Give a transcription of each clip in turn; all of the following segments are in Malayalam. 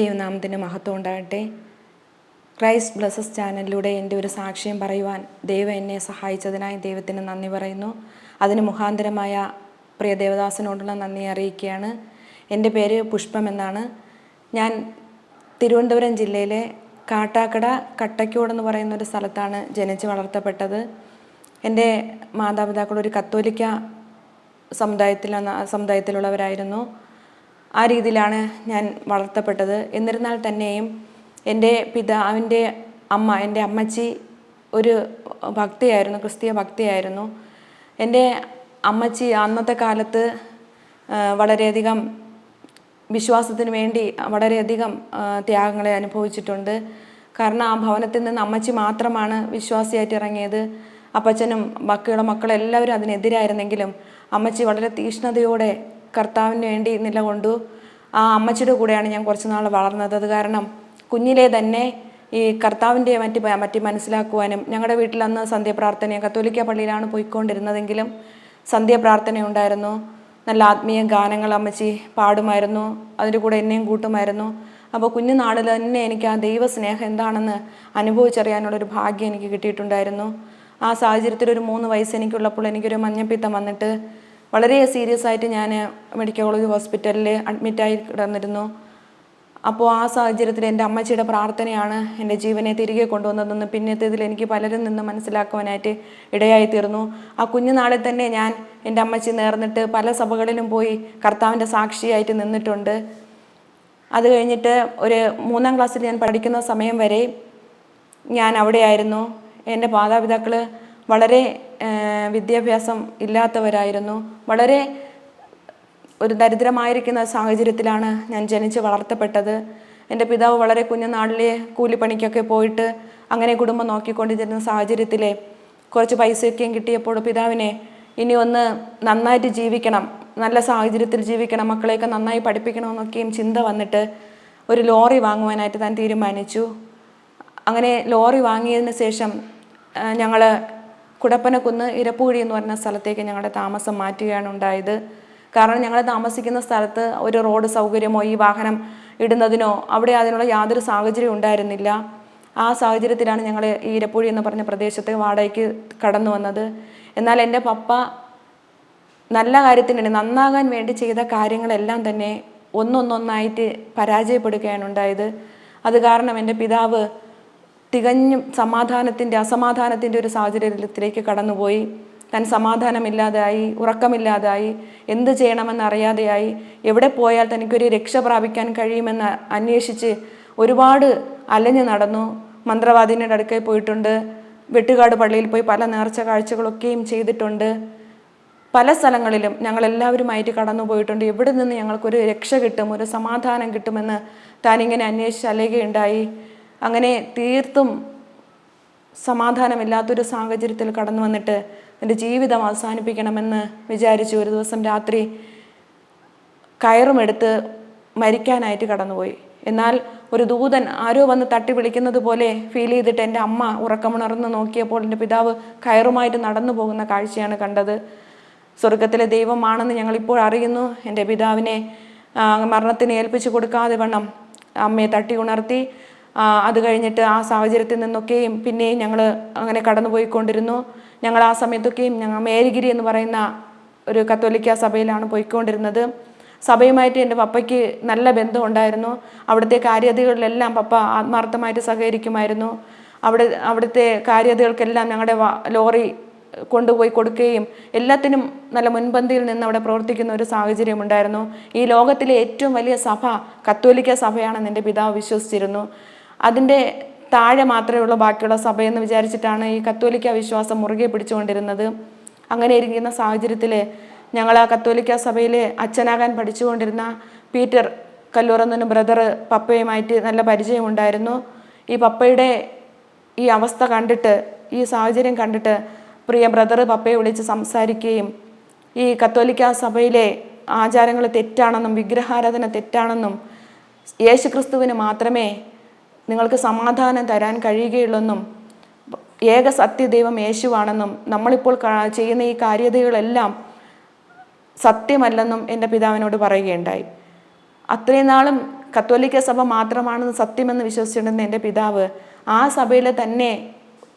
ദൈവനാമത്തിന് മഹത്വം ഉണ്ടാകട്ടെ. ക്രൈസ്റ്റ് ബ്ലസസ് ചാനലിലൂടെ എന്റെ ഒരു സാക്ഷ്യം പറയുവാൻ ദൈവം എന്നെ സഹായിച്ചതിനായി ദൈവത്തിന് നന്ദി പറയുന്നു. അതിന് മുഖാന്തരമായ പ്രിയ ദേവദാസനോടുള്ള നന്ദി അറിയിക്കുകയാണ്. എന്റെ പേര് പുഷ്പം എന്നാണ്. ഞാൻ തിരുവനന്തപുരം ജില്ലയിലെ കാട്ടാക്കട കട്ടയ്ക്കോട് എന്ന് പറയുന്ന ഒരു സ്ഥലത്താണ് ജനിച്ച് വളർത്തപ്പെട്ടത്. എന്റെ മാതാപിതാക്കളൊരു കത്തോലിക്ക സമുദായത്തിൽ സമുദായത്തിലുള്ളവരായിരുന്നു. ആ രീതിയിലാണ് ഞാൻ വളർത്തപ്പെട്ടത്. എന്നിരുന്നാൽ തന്നെയും എന്റെ പിതാവിന്റെ അമ്മ എന്റെ അമ്മച്ചി ഒരു ഭക്തിയായിരുന്നു ക്രിസ്തീയ ഭക്തിയായിരുന്നു. എന്റെ അമ്മച്ചി അന്നത്തെ കാലത്ത് വളരെയധികം വിശ്വാസത്തിന് വേണ്ടി വളരെയധികം ത്യാഗങ്ങളെ അനുഭവിച്ചിട്ടുണ്ട്. കാരണം ആ ഭവനത്തിൽ നിന്ന് അമ്മച്ചി മാത്രമാണ് വിശ്വാസിയായിട്ട് ഇറങ്ങിയത്. അപ്പച്ചനും ബാക്കിയുള്ള മക്കളെല്ലാവരും അതിനെതിരായിരുന്നെങ്കിലും അമ്മച്ചി വളരെ തീഷ്ണതയോടെ കർത്താവിന് വേണ്ടി നിലകൊണ്ടു. ആ അമ്മച്ചിയുടെ കൂടെയാണ് ഞാൻ കുറച്ച് നാൾ വളർന്നത്. അത് കാരണം കുഞ്ഞിലെ തന്നെ ഈ കർത്താവിന്റെ മറ്റ് മറ്റ് മനസ്സിലാക്കുവാനും ഞങ്ങളുടെ വീട്ടിൽ അന്ന് സന്ധ്യപ്രാർത്ഥന കത്തോലിക്ക പള്ളിയിലാണ് പോയിക്കൊണ്ടിരുന്നതെങ്കിലും സന്ധ്യപ്രാർത്ഥന ഉണ്ടായിരുന്നു നല്ല ആത്മീയ ഗാനങ്ങൾ അമ്മച്ചി പാടുമായിരുന്നു. അതിന്റെ കൂടെ എന്നെയും കൂട്ടുമായിരുന്നു. അപ്പോൾ കുഞ്ഞുനാളിൽ തന്നെ എനിക്ക് ആ ദൈവസ്നേഹം എന്താണെന്ന് അനുഭവിച്ചറിയാനുള്ളൊരു ഭാഗ്യം എനിക്ക് കിട്ടിയിട്ടുണ്ടായിരുന്നു. ആ സാഹചര്യത്തിൽ ഒരു മൂന്ന് വയസ്സ് എനിക്കുള്ളപ്പോൾ എനിക്കൊരു മഞ്ഞപ്പിത്തം വന്നിട്ട് വളരെ സീരിയസ് ആയിട്ട് ഞാൻ മെഡിക്കൽ കോളേജ് ഹോസ്പിറ്റലിൽ അഡ്മിറ്റായി കിടന്നിരുന്നു. അപ്പോൾ ആ സാഹചര്യത്തിൽ എന്റെ അമ്മച്ചിയുടെ പ്രാർത്ഥനയാണ് എന്റെ ജീവനെ തിരികെ കൊണ്ടുവന്നതെന്ന് പിന്നത്തേതിൽ എനിക്ക് പലരും നിന്ന് മനസ്സിലാക്കുവാനായിട്ട് ഇടയായി തീർന്നു ആ കുഞ്ഞുനാളിൽ തന്നെ ഞാൻ എന്റെ അമ്മച്ചി നേർന്നിട്ട് പല സഭകളിലും പോയി കർത്താവിന്റെ സാക്ഷിയായിട്ട് നിന്നിട്ടുണ്ട്. അത് കഴിഞ്ഞിട്ട് ഒരു മൂന്നാം ക്ലാസ്സിൽ ഞാൻ പഠിക്കുന്ന സമയം വരെ ഞാൻ അവിടെയായിരുന്നു. എന്റെ മാതാപിതാക്കൾ വളരെ വിദ്യാഭ്യാസം ഇല്ലാത്തവരായിരുന്നു. വളരെ ഒരു ദരിദ്രമായിരിക്കുന്ന സാഹചര്യത്തിലാണ് ഞാൻ ജനിച്ച് വളർത്തപ്പെട്ടത്. എന്റെ പിതാവ് വളരെ കുഞ്ഞുനാളിലെ കൂലിപ്പണിക്കൊക്കെ പോയിട്ട് അങ്ങനെ കുടുംബം നോക്കിക്കൊണ്ടിരുന്ന സാഹചര്യത്തിലെ കുറച്ച് പൈസയൊക്കെയും കിട്ടിയപ്പോൾ പിതാവിനെ ഇനി ഒന്ന് നന്നായിട്ട് ജീവിക്കണം നല്ല സാഹചര്യത്തിൽ ജീവിക്കണം മക്കളെയൊക്കെ നന്നായി പഠിപ്പിക്കണമെന്നൊക്കെയും ചിന്ത വന്നിട്ട് ഒരു ലോറി വാങ്ങുവാനായിട്ട് താൻ തീരുമാനിച്ചു. അങ്ങനെ ലോറി വാങ്ങിയതിന് ശേഷം ഞങ്ങൾ കുടപ്പനക്കുന്ന് ഇരപ്പുകുഴി എന്ന് പറഞ്ഞ സ്ഥലത്തേക്ക് ഞങ്ങളുടെ താമസം മാറ്റുകയാണ് ഉണ്ടായത്. കാരണം ഞങ്ങൾ താമസിക്കുന്ന സ്ഥലത്ത് ഒരു റോഡ് സൗകര്യമോ ഈ വാഹനം ഇടുന്നതിനോ അവിടെ അതിനുള്ള യാതൊരു സാഹചര്യവും ഉണ്ടായിരുന്നില്ല. ആ സാഹചര്യത്തിലാണ് ഞങ്ങൾ ഈ ഇരപ്പുഴി എന്ന് പറഞ്ഞ പ്രദേശത്ത് വാടകയ്ക്ക് കടന്നു വന്നത്. എന്നാൽ എന്റെ പപ്പ നല്ല കാര്യത്തിന് വേണ്ടി നന്നാകാൻ വേണ്ടി ചെയ്ത കാര്യങ്ങളെല്ലാം തന്നെ ഒന്നൊന്നൊന്നായിട്ട് പരാജയപ്പെടുകയാണ് ഉണ്ടായത്. അത് കാരണം എന്റെ പിതാവ് തികഞ്ഞും സമാധാനത്തിന്റെ അസമാധാനത്തിന്റെ ഒരു സാഹചര്യത്തിലേക്ക് കടന്നുപോയി. താൻ സമാധാനമില്ലാതായി ഉറക്കമില്ലാതായി എന്ത് ചെയ്യണമെന്ന് അറിയാതെയായി എവിടെ പോയാൽ തനിക്കൊരു രക്ഷ പ്രാപിക്കാൻ കഴിയുമെന്ന് അന്വേഷിച്ച് ഒരുപാട് അലഞ്ഞു നടന്നു. മന്ത്രവാദിനിയുടെ അടുക്കൽ പോയിട്ടുണ്ട്. വെട്ടുകാട് പള്ളിയിൽ പോയി പല നേർച്ച കാഴ്ചകളൊക്കെയും ചെയ്തിട്ടുണ്ട്. പല സ്ഥലങ്ങളിലും ഞങ്ങൾ എല്ലാവരുമായിട്ട് കടന്നു പോയിട്ടുണ്ട് എവിടെ നിന്ന് ഞങ്ങൾക്കൊരു രക്ഷ കിട്ടും ഒരു സമാധാനം കിട്ടുമെന്ന് താനിങ്ങനെ അന്വേഷിച്ച് അലയുകയുണ്ടായി. അങ്ങനെ തീർത്തും സമാധാനമില്ലാത്തൊരു സാഹചര്യത്തിൽ കടന്നു വന്നിട്ട് എന്റെ ജീവിതം അവസാനിപ്പിക്കണമെന്ന് വിചാരിച്ചു ഒരു ദിവസം രാത്രി കയറുമെടുത്ത് മരിക്കാനായിട്ട് കടന്നുപോയി. എന്നാൽ ഒരു ദൂതൻ ആരോ വന്ന് തട്ടി വിളിക്കുന്നത് പോലെ ഫീൽ ചെയ്തിട്ട് എന്റെ അമ്മ ഉറക്കമുണർന്ന് നോക്കിയപ്പോൾ എന്റെ പിതാവ് കയറുമായിട്ട് നടന്നു പോകുന്ന കാഴ്ചയാണ് കണ്ടത്. സ്വർഗത്തിലെ ദൈവമാണെന്ന് ഞങ്ങളിപ്പോൾ അറിയുന്നു. എന്റെ പിതാവിനെ മരണത്തിന് ഏൽപ്പിച്ചു കൊടുക്കാതെ വണ്ണം അമ്മയെ തട്ടി ഉണർത്തി. അത് കഴിഞ്ഞിട്ട് ആ സാഹചര്യത്തിൽ നിന്നൊക്കെയും പിന്നെയും ഞങ്ങൾ അങ്ങനെ കടന്നുപോയിക്കൊണ്ടിരുന്നു. ഞങ്ങൾ ആ സമയത്തൊക്കെയും ഞങ്ങൾ മേരിഗിരി എന്ന് പറയുന്ന ഒരു കത്തോലിക്ക സഭയിലാണ് പോയിക്കൊണ്ടിരുന്നത്. സഭയുമായിട്ട് എന്റെ പപ്പയ്ക്ക് നല്ല ബന്ധമുണ്ടായിരുന്നു. അവിടുത്തെ കാര്യതകളിലെല്ലാം പപ്പ ആത്മാർത്ഥമായിട്ട് സഹകരിക്കുമായിരുന്നു. അവിടെ അവിടുത്തെ കാര്യതകൾക്കെല്ലാം ഞങ്ങളുടെ ലോറി കൊണ്ടുപോയി കൊടുക്കുകയും എല്ലാത്തിനും നല്ല മുൻപന്തിയിൽ നിന്ന് അവിടെ പ്രവർത്തിക്കുന്ന ഒരു സാഹചര്യം ഉണ്ടായിരുന്നു ഈ ലോകത്തിലെ ഏറ്റവും വലിയ സഭ കത്തോലിക്ക സഭയാണെന്ന് എന്റെ പിതാവ് വിശ്വസിച്ചിരുന്നു. അതിന്റെ താഴെ മാത്രമേ ഉള്ളൂ ബാക്കിയുള്ള സഭയെന്ന് വിചാരിച്ചിട്ടാണ് ഈ കത്തോലിക്ക വിശ്വാസം മുറുകെ പിടിച്ചുകൊണ്ടിരുന്നത്. അങ്ങനെ ഇരിക്കുന്ന സാഹചര്യത്തിൽ ഞങ്ങൾ ആ കത്തോലിക്ക സഭയിൽ അച്ഛനാകാൻ പഠിച്ചുകൊണ്ടിരുന്ന പീറ്റർ കല്ലൂർ എന്നൊരു ബ്രദർ പപ്പയുമായിട്ട് നല്ല പരിചയമുണ്ടായിരുന്നു. ഈ പപ്പയുടെ ഈ അവസ്ഥ കണ്ടിട്ട് ഈ സാഹചര്യം കണ്ടിട്ട് പ്രിയ ബ്രദർ പപ്പയെ വിളിച്ച് സംസാരിക്കുകയും ഈ കത്തോലിക്ക സഭയിലെ ആചാരങ്ങൾ തെറ്റാണെന്നും വിഗ്രഹാരാധന തെറ്റാണെന്നും യേശുക്രിസ്തുവിന് മാത്രമേ നിങ്ങൾക്ക് സമാധാനം തരാൻ കഴിയുകയുള്ളെന്നും ഏക സത്യദൈവം യേശുവാണെന്നും നമ്മളിപ്പോൾ ചെയ്യുന്ന ഈ കാര്യതകളെല്ലാം സത്യമല്ലെന്നും എന്റെ പിതാവിനോട് പറയുകയുണ്ടായി. അത്രയും നാളും കത്തോലിക്ക സഭ മാത്രമാണെന്ന് സത്യമെന്ന് വിശ്വസിച്ചിരുന്ന എന്റെ പിതാവ് ആ സഭയിൽ തന്നെ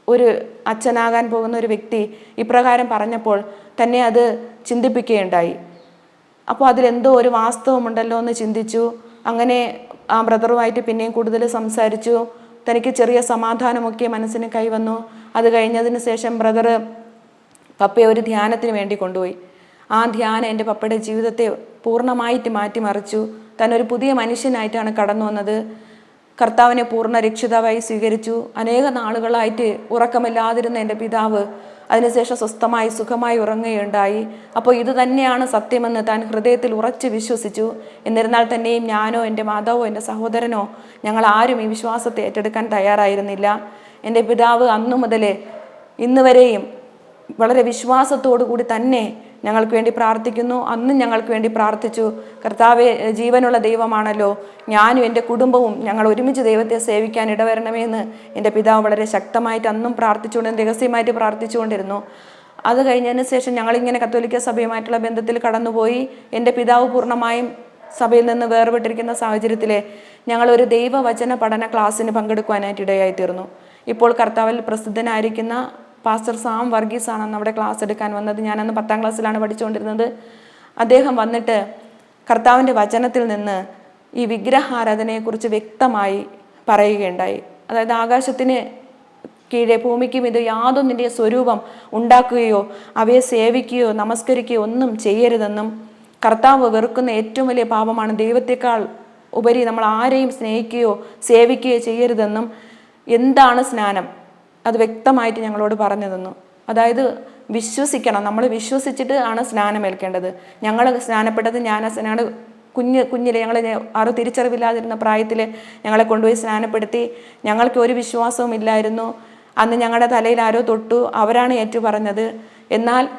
ഒരു അച്ഛനാകാൻ പോകുന്ന ഒരു വ്യക്തി ഇപ്രകാരം പറഞ്ഞപ്പോൾ തന്നെ അത് ചിന്തിപ്പിക്കുകയുണ്ടായി. അപ്പോൾ അതിലെന്തോ ഒരു വാസ്തവമുണ്ടല്ലോ എന്ന് ചിന്തിച്ചു. അങ്ങനെ ആ ബ്രദറുമായിട്ട് പിന്നെയും കൂടുതൽ സംസാരിച്ചു. തനിക്ക് ചെറിയ സമാധാനമൊക്കെ മനസ്സിന് കൈവന്നു. അത് കഴിഞ്ഞതിന് ശേഷം ബ്രദർ പപ്പയെ ഒരു ധ്യാനത്തിന് വേണ്ടി കൊണ്ടുപോയി. ആ ധ്യാനം എന്റെ പപ്പയുടെ ജീവിതത്തെ പൂർണമായിട്ട് മാറ്റിമറിച്ചു. താൻ ഒരു പുതിയ മനുഷ്യനായിട്ടാണ് കടന്നു വന്നത്. കർത്താവിനെ പൂർണ രക്ഷിതാവായി സ്വീകരിച്ചു. അനേക നാളുകളായിട്ട് ഉറക്കമില്ലാതിരുന്ന എന്റെ പിതാവ് അതിനുശേഷം സ്വസ്ഥമായി സുഖമായി ഉറങ്ങുകയുണ്ടായി. അപ്പോൾ ഇത് തന്നെയാണ് സത്യമെന്ന് താൻ ഹൃദയത്തിൽ ഉറച്ചു വിശ്വസിച്ചു. എന്നിരുന്നാൽ തന്നെയും ഞാനോ എന്റെ മാതാവോ എന്റെ സഹോദരനോ ഞങ്ങൾ ആരും ഈ വിശ്വാസത്തെ ഏറ്റെടുക്കാൻ തയ്യാറായിരുന്നില്ല. എന്റെ പിതാവ് അന്നു മുതലേ ഇന്നുവരെയും വളരെ വിശ്വാസത്തോടു കൂടി തന്നെ ഞങ്ങൾക്ക് വേണ്ടി പ്രാർത്ഥിക്കുന്നു. അന്നും ഞങ്ങൾക്ക് വേണ്ടി പ്രാർത്ഥിച്ചു. കർത്താവെ ജീവനുള്ള ദൈവമാണല്ലോ. ഞാനും എന്റെ കുടുംബവും ഞങ്ങൾ ഒരുമിച്ച് ദൈവത്തെ സേവിക്കാൻ ഇടവരണമെന്ന് എന്റെ പിതാവ് വളരെ ശക്തമായിട്ട് അന്നും പ്രാർത്ഥിച്ചുകൊണ്ട് രഹസ്യമായിട്ട് പ്രാർത്ഥിച്ചുകൊണ്ടിരുന്നു. അത് കഴിഞ്ഞതിന് ശേഷം ഞങ്ങളിങ്ങനെ കത്തോലിക്ക സഭയുമായിട്ടുള്ള ബന്ധത്തിൽ കടന്നുപോയി. എന്റെ പിതാവ് പൂർണമായും സഭയിൽ നിന്ന് വേർപെട്ടിരിക്കുന്ന സാഹചര്യത്തിൽ ഞങ്ങളൊരു ദൈവവചന പഠന ക്ലാസ്സിന് പങ്കെടുക്കുവാനായിട്ട് ഇടയായി തീർന്നു ഇപ്പോൾ കർത്താവിൽ പ്രസിദ്ധനായിരിക്കുന്ന പാസ്റ്റർ സാം വർഗീസ് ആണ് അവിടെ ക്ലാസ് എടുക്കാൻ വന്നത്. ഞാനന്ന് പത്താം ക്ലാസ്സിലാണ് പഠിച്ചുകൊണ്ടിരുന്നത്. അദ്ദേഹം വന്നിട്ട് കർത്താവിന്റെ വചനത്തിൽ നിന്ന് ഈ വിഗ്രഹാരാധനയെക്കുറിച്ച് വ്യക്തമായി പറയുകയുണ്ടായി. അതായത് ആകാശത്തിന് കീഴെ ഭൂമിക്കും ഇത് യാതൊന്നിന്റെ സ്വരൂപം ഉണ്ടാക്കുകയോ അവയെ സേവിക്കുകയോ നമസ്കരിക്കുകയോ ഒന്നും ചെയ്യരുതെന്നും കർത്താവ് വെറുക്കുന്ന ഏറ്റവും വലിയ പാപമാണ് ദൈവത്തെക്കാൾ ഉപരി നമ്മൾ ആരെയും സ്നേഹിക്കുകയോ സേവിക്കുകയോ ചെയ്യരുതെന്നും എന്താണ് സ്നാനം? അത് വ്യക്തമായിട്ട് ഞങ്ങളോട് പറഞ്ഞു തന്നു. അതായത് വിശ്വസിക്കണം. നമ്മൾ വിശ്വസിച്ചിട്ട് ആണ് സ്നാനമേൽക്കേണ്ടത്. ഞങ്ങൾ സ്നാനപ്പെട്ടത് ഞാൻ ഞങ്ങൾ കുഞ്ഞ് കുഞ്ഞിലെ ഞങ്ങൾ ആറ് തിരിച്ചറിവില്ലാതിരുന്ന പ്രായത്തിൽ ഞങ്ങളെ കൊണ്ടുപോയി സ്നാനപ്പെടുത്തി. ഞങ്ങൾക്ക് ഒരു വിശ്വാസവും ഇല്ലായിരുന്നു. അന്ന് ഞങ്ങളുടെ തലയിൽ ആരോ തൊട്ടു. അവരാണ് ഏറ്റു പറഞ്ഞത് എന്നാൽ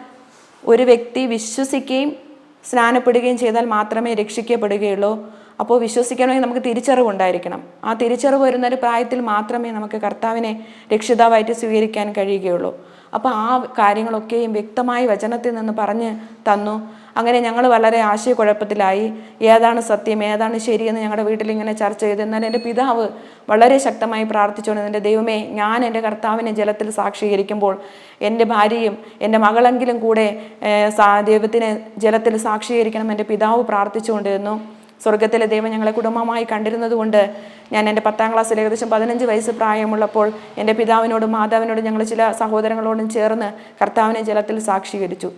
ഒരു വ്യക്തി വിശ്വസിക്കുകയും സ്നാനപ്പെടുകയും ചെയ്താൽ മാത്രമേ രക്ഷിക്കപ്പെടുകയുള്ളൂ. അപ്പോൾ വിശ്വസിക്കണമെങ്കിൽ നമുക്ക് തിരിച്ചറിവുണ്ടായിരിക്കണം ആ തിരിച്ചറിവ് വരുന്ന ഒരു പ്രായത്തിൽ മാത്രമേ നമുക്ക് കർത്താവിനെ രക്ഷിതാവായിട്ട് സ്വീകരിക്കാൻ കഴിയുകയുള്ളൂ. അപ്പോൾ ആ കാര്യങ്ങളൊക്കെയും വ്യക്തമായി വചനത്തിൽ നിന്ന് പറഞ്ഞ് തന്നു. അങ്ങനെ ഞങ്ങൾ വളരെ ആശയക്കുഴപ്പത്തിലായി. ഏതാണ് സത്യം ഏതാണ് ശരിയെന്ന് ഞങ്ങളുടെ വീട്ടിൽ ഇങ്ങനെ ചർച്ച ചെയ്തു. എന്നാൽ എന്റെ പിതാവ് വളരെ ശക്തമായി പ്രാർത്ഥിച്ചുകൊണ്ട് എന്റെ ദൈവമേ ഞാൻ എന്റെ കർത്താവിനെ ജലത്തിൽ സാക്ഷീകരിക്കുമ്പോൾ എന്റെ ഭാര്യയും എന്റെ മകളെങ്കിലും കൂടെ ദൈവത്തിനെ ജലത്തിൽ സാക്ഷീകരിക്കണം എന്റെ പിതാവ് പ്രാർത്ഥിച്ചുകൊണ്ടിരുന്നു. സ്വർഗത്തിലെ ദൈവം ഞങ്ങളെ കുടുംബമായി കണ്ടിരുന്നതുകൊണ്ട് ഞാൻ എന്റെ പത്താം ക്ലാസ്സിൽ ഏകദേശം പതിനഞ്ച് വയസ്സ് പ്രായമുള്ളപ്പോൾ എന്റെ പിതാവിനോടും മാതാവിനോടും ഞങ്ങൾ ചില സഹോദരങ്ങളോടും ചേർന്ന് കർത്താവിനെ ജലത്തിൽ സാക്ഷീകരിച്ചു.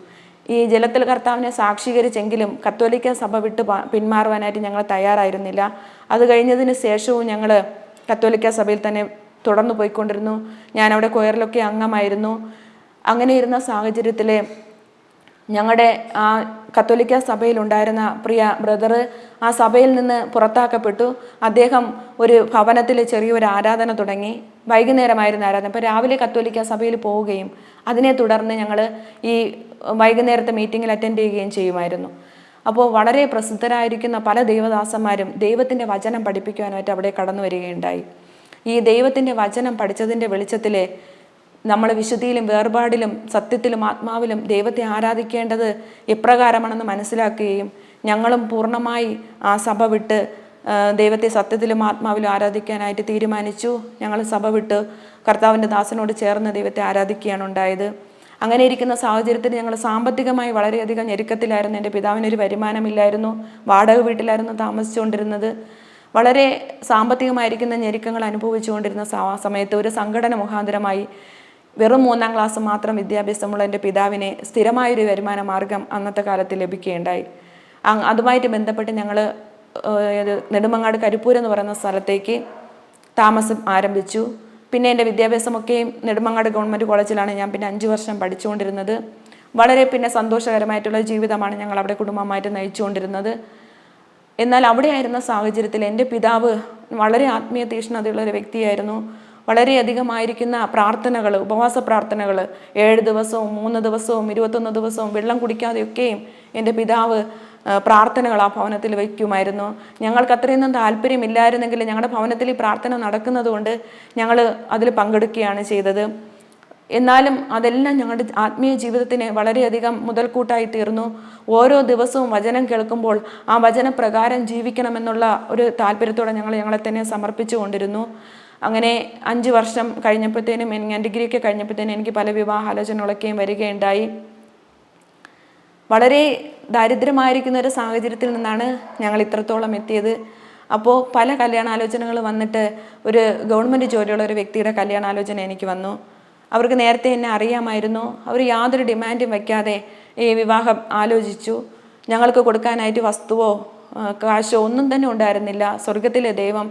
ഈ ജലത്തിൽ കർത്താവിനെ സാക്ഷീകരിച്ചെങ്കിലും കത്തോലിക്ക സഭ വിട്ട് പിന്മാറുവാനായിട്ട് ഞങ്ങൾ തയ്യാറായിരുന്നില്ല. അത് കഴിഞ്ഞതിന് ശേഷവും ഞങ്ങൾ കത്തോലിക്ക സഭയിൽ തന്നെ തുടർന്നു പോയിക്കൊണ്ടിരുന്നു. ഞാൻ അവിടെ കൊയറിലൊക്കെ അംഗമായിരുന്നു. അങ്ങനെ ഇരുന്ന സാഹചര്യത്തിൽ ഞങ്ങളുടെ ആ കത്തോലിക്ക സഭയിലുണ്ടായിരുന്ന പ്രിയ ബ്രദർ ആ സഭയിൽ നിന്ന് പുറത്താക്കപ്പെട്ടു. അദ്ദേഹം ഒരു ഭവനത്തിൽ ചെറിയൊരു ആരാധന തുടങ്ങി. വൈകുന്നേരമായിരുന്നു ആരാധന. അപ്പോൾ രാവിലെ കത്തോലിക്ക സഭയിൽ പോവുകയും അതിനെ തുടർന്ന് ഞങ്ങൾ ഈ വൈകുന്നേരത്തെ മീറ്റിങ്ങിൽ അറ്റൻഡ് ചെയ്യുകയും ചെയ്യുമായിരുന്നു. അപ്പോൾ വളരെ പ്രസിദ്ധരായിരിക്കുന്ന പല ദൈവദാസന്മാരും ദൈവത്തിന്റെ വചനം പഠിപ്പിക്കുവാനായിട്ട് അവിടെ കടന്നു വരികയുണ്ടായി. ഈ ദൈവത്തിന്റെ വചനം പഠിച്ചതിന്റെ വെളിച്ചത്തിൽ നമ്മൾ വിശുദ്ധിയിലും വേർപാടിലും സത്യത്തിലും ആത്മാവിലും ദൈവത്തെ ആരാധിക്കേണ്ടത് എപ്രകാരമാണെന്ന് മനസ്സിലാക്കുകയും ഞങ്ങളും പൂർണമായി ആ സഭ വിട്ട് ദൈവത്തെ സത്യത്തിലും ആത്മാവിലും ആരാധിക്കാനായിട്ട് തീരുമാനിച്ചു. ഞങ്ങൾ സഭ വിട്ട് കർത്താവിന്റെ ദാസനോട് ചേർന്ന് ദൈവത്തെ ആരാധിക്കുകയാണ് ഉണ്ടായത്. അങ്ങനെ ഇരിക്കുന്ന സാഹചര്യത്തിൽ ഞങ്ങൾ സാമ്പത്തികമായി വളരെയധികം ഞെരുക്കത്തിലായിരുന്നു. എന്റെ പിതാവിനൊരു വരുമാനമില്ലായിരുന്നു. വാടക വീട്ടിലായിരുന്നു താമസിച്ചുകൊണ്ടിരുന്നത്. വളരെ സാമ്പത്തികമായിരിക്കുന്ന ഞെരുക്കങ്ങൾ അനുഭവിച്ചുകൊണ്ടിരുന്ന സമയത്ത് ഒരു സംഘടന മുഖാന്തരമായി വെറും മൂന്നാം ക്ലാസ് മാത്രം വിദ്യാഭ്യാസമുള്ള എന്റെ പിതാവിനെ സ്ഥിരമായൊരു വരുമാന മാർഗം അന്നത്തെ കാലത്ത് ലഭിക്കുകയുണ്ടായി. അതുമായിട്ട് ബന്ധപ്പെട്ട് ഞങ്ങൾ നെടുമങ്ങാട് കരിപ്പൂർ എന്ന് പറയുന്ന സ്ഥലത്തേക്ക് താമസം ആരംഭിച്ചു. പിന്നെ എന്റെ വിദ്യാഭ്യാസമൊക്കെയും നെടുമങ്ങാട് ഗവൺമെന്റ് കോളേജിലാണ് ഞാൻ പിന്നെ അഞ്ച് വർഷം പഠിച്ചുകൊണ്ടിരുന്നത്. വളരെ പിന്നെ സന്തോഷകരമായിട്ടുള്ള ജീവിതമാണ് ഞങ്ങൾ അവിടെ കുടുംബമായിട്ട് നയിച്ചുകൊണ്ടിരുന്നത്. എന്നാൽ അവിടെ ആയിരുന്ന സാഹചര്യത്തിൽ എന്റെ പിതാവ് വളരെ ആത്മീയ തീഷ്ണതയുള്ള ഒരു വ്യക്തിയായിരുന്നു വളരെയധികമായിരിക്കുന്ന പ്രാർത്ഥനകൾ ഉപവാസ പ്രാർത്ഥനകൾ ഏഴ് ദിവസവും മൂന്ന് ദിവസവും ഇരുപത്തൊന്ന് ദിവസവും വെള്ളം കുടിക്കാതെയൊക്കെയും എന്റെ പിതാവ് പ്രാർത്ഥനകൾ ആ ഭവനത്തിൽ വയ്ക്കുമായിരുന്നു. ഞങ്ങൾക്ക് അത്രയൊന്നും താല്പര്യമില്ലായിരുന്നെങ്കിൽ ഞങ്ങളുടെ ഭവനത്തിൽ ഈ പ്രാർത്ഥന നടക്കുന്നത് കൊണ്ട് ഞങ്ങൾ അതിൽ പങ്കെടുക്കുകയാണ് ചെയ്തത്. എന്നാലും അതെല്ലാം ഞങ്ങളുടെ ആത്മീയ ജീവിതത്തിന് വളരെയധികം മുതൽക്കൂട്ടായി തീർന്നു. ഓരോ ദിവസവും വചനം കേൾക്കുമ്പോൾ ആ വചനപ്രകാരം ജീവിക്കണമെന്നുള്ള ഒരു താല്പര്യത്തോടെ ഞങ്ങൾ ഞങ്ങളെ തന്നെ സമർപ്പിച്ചു കൊണ്ടിരുന്നു. അങ്ങനെ അഞ്ച് വർഷം കഴിഞ്ഞപ്പോഴത്തേനും ഞാൻ ഡിഗ്രിയൊക്കെ കഴിഞ്ഞപ്പോഴത്തേനും എനിക്ക് പല വിവാഹാലോചനകളൊക്കെയും വരികയുണ്ടായി. വളരെ ദാരിദ്ര്യമായിരിക്കുന്ന ഒരു സാഹചര്യത്തിൽ നിന്നാണ് ഞങ്ങൾ ഇത്രത്തോളം എത്തിയത്. അപ്പോൾ പല കല്യാണാലോചനകൾ വന്നിട്ട് ഒരു ഗവൺമെന്റ് ജോലിയുള്ള ഒരു വ്യക്തിയുടെ കല്യാണാലോചന എനിക്ക് വന്നു. അവർക്ക് നേരത്തെ എന്നെ അറിയാമായിരുന്നു. അവർ യാതൊരു ഡിമാൻഡും വയ്ക്കാതെ ഈ വിവാഹം ആലോചിച്ചു. ഞങ്ങൾക്ക് കൊടുക്കാനായിട്ട് വസ്തുവോ കാശോ ഒന്നും തന്നെ ഉണ്ടായിരുന്നില്ല. സ്വർഗത്തിലെ ദൈവം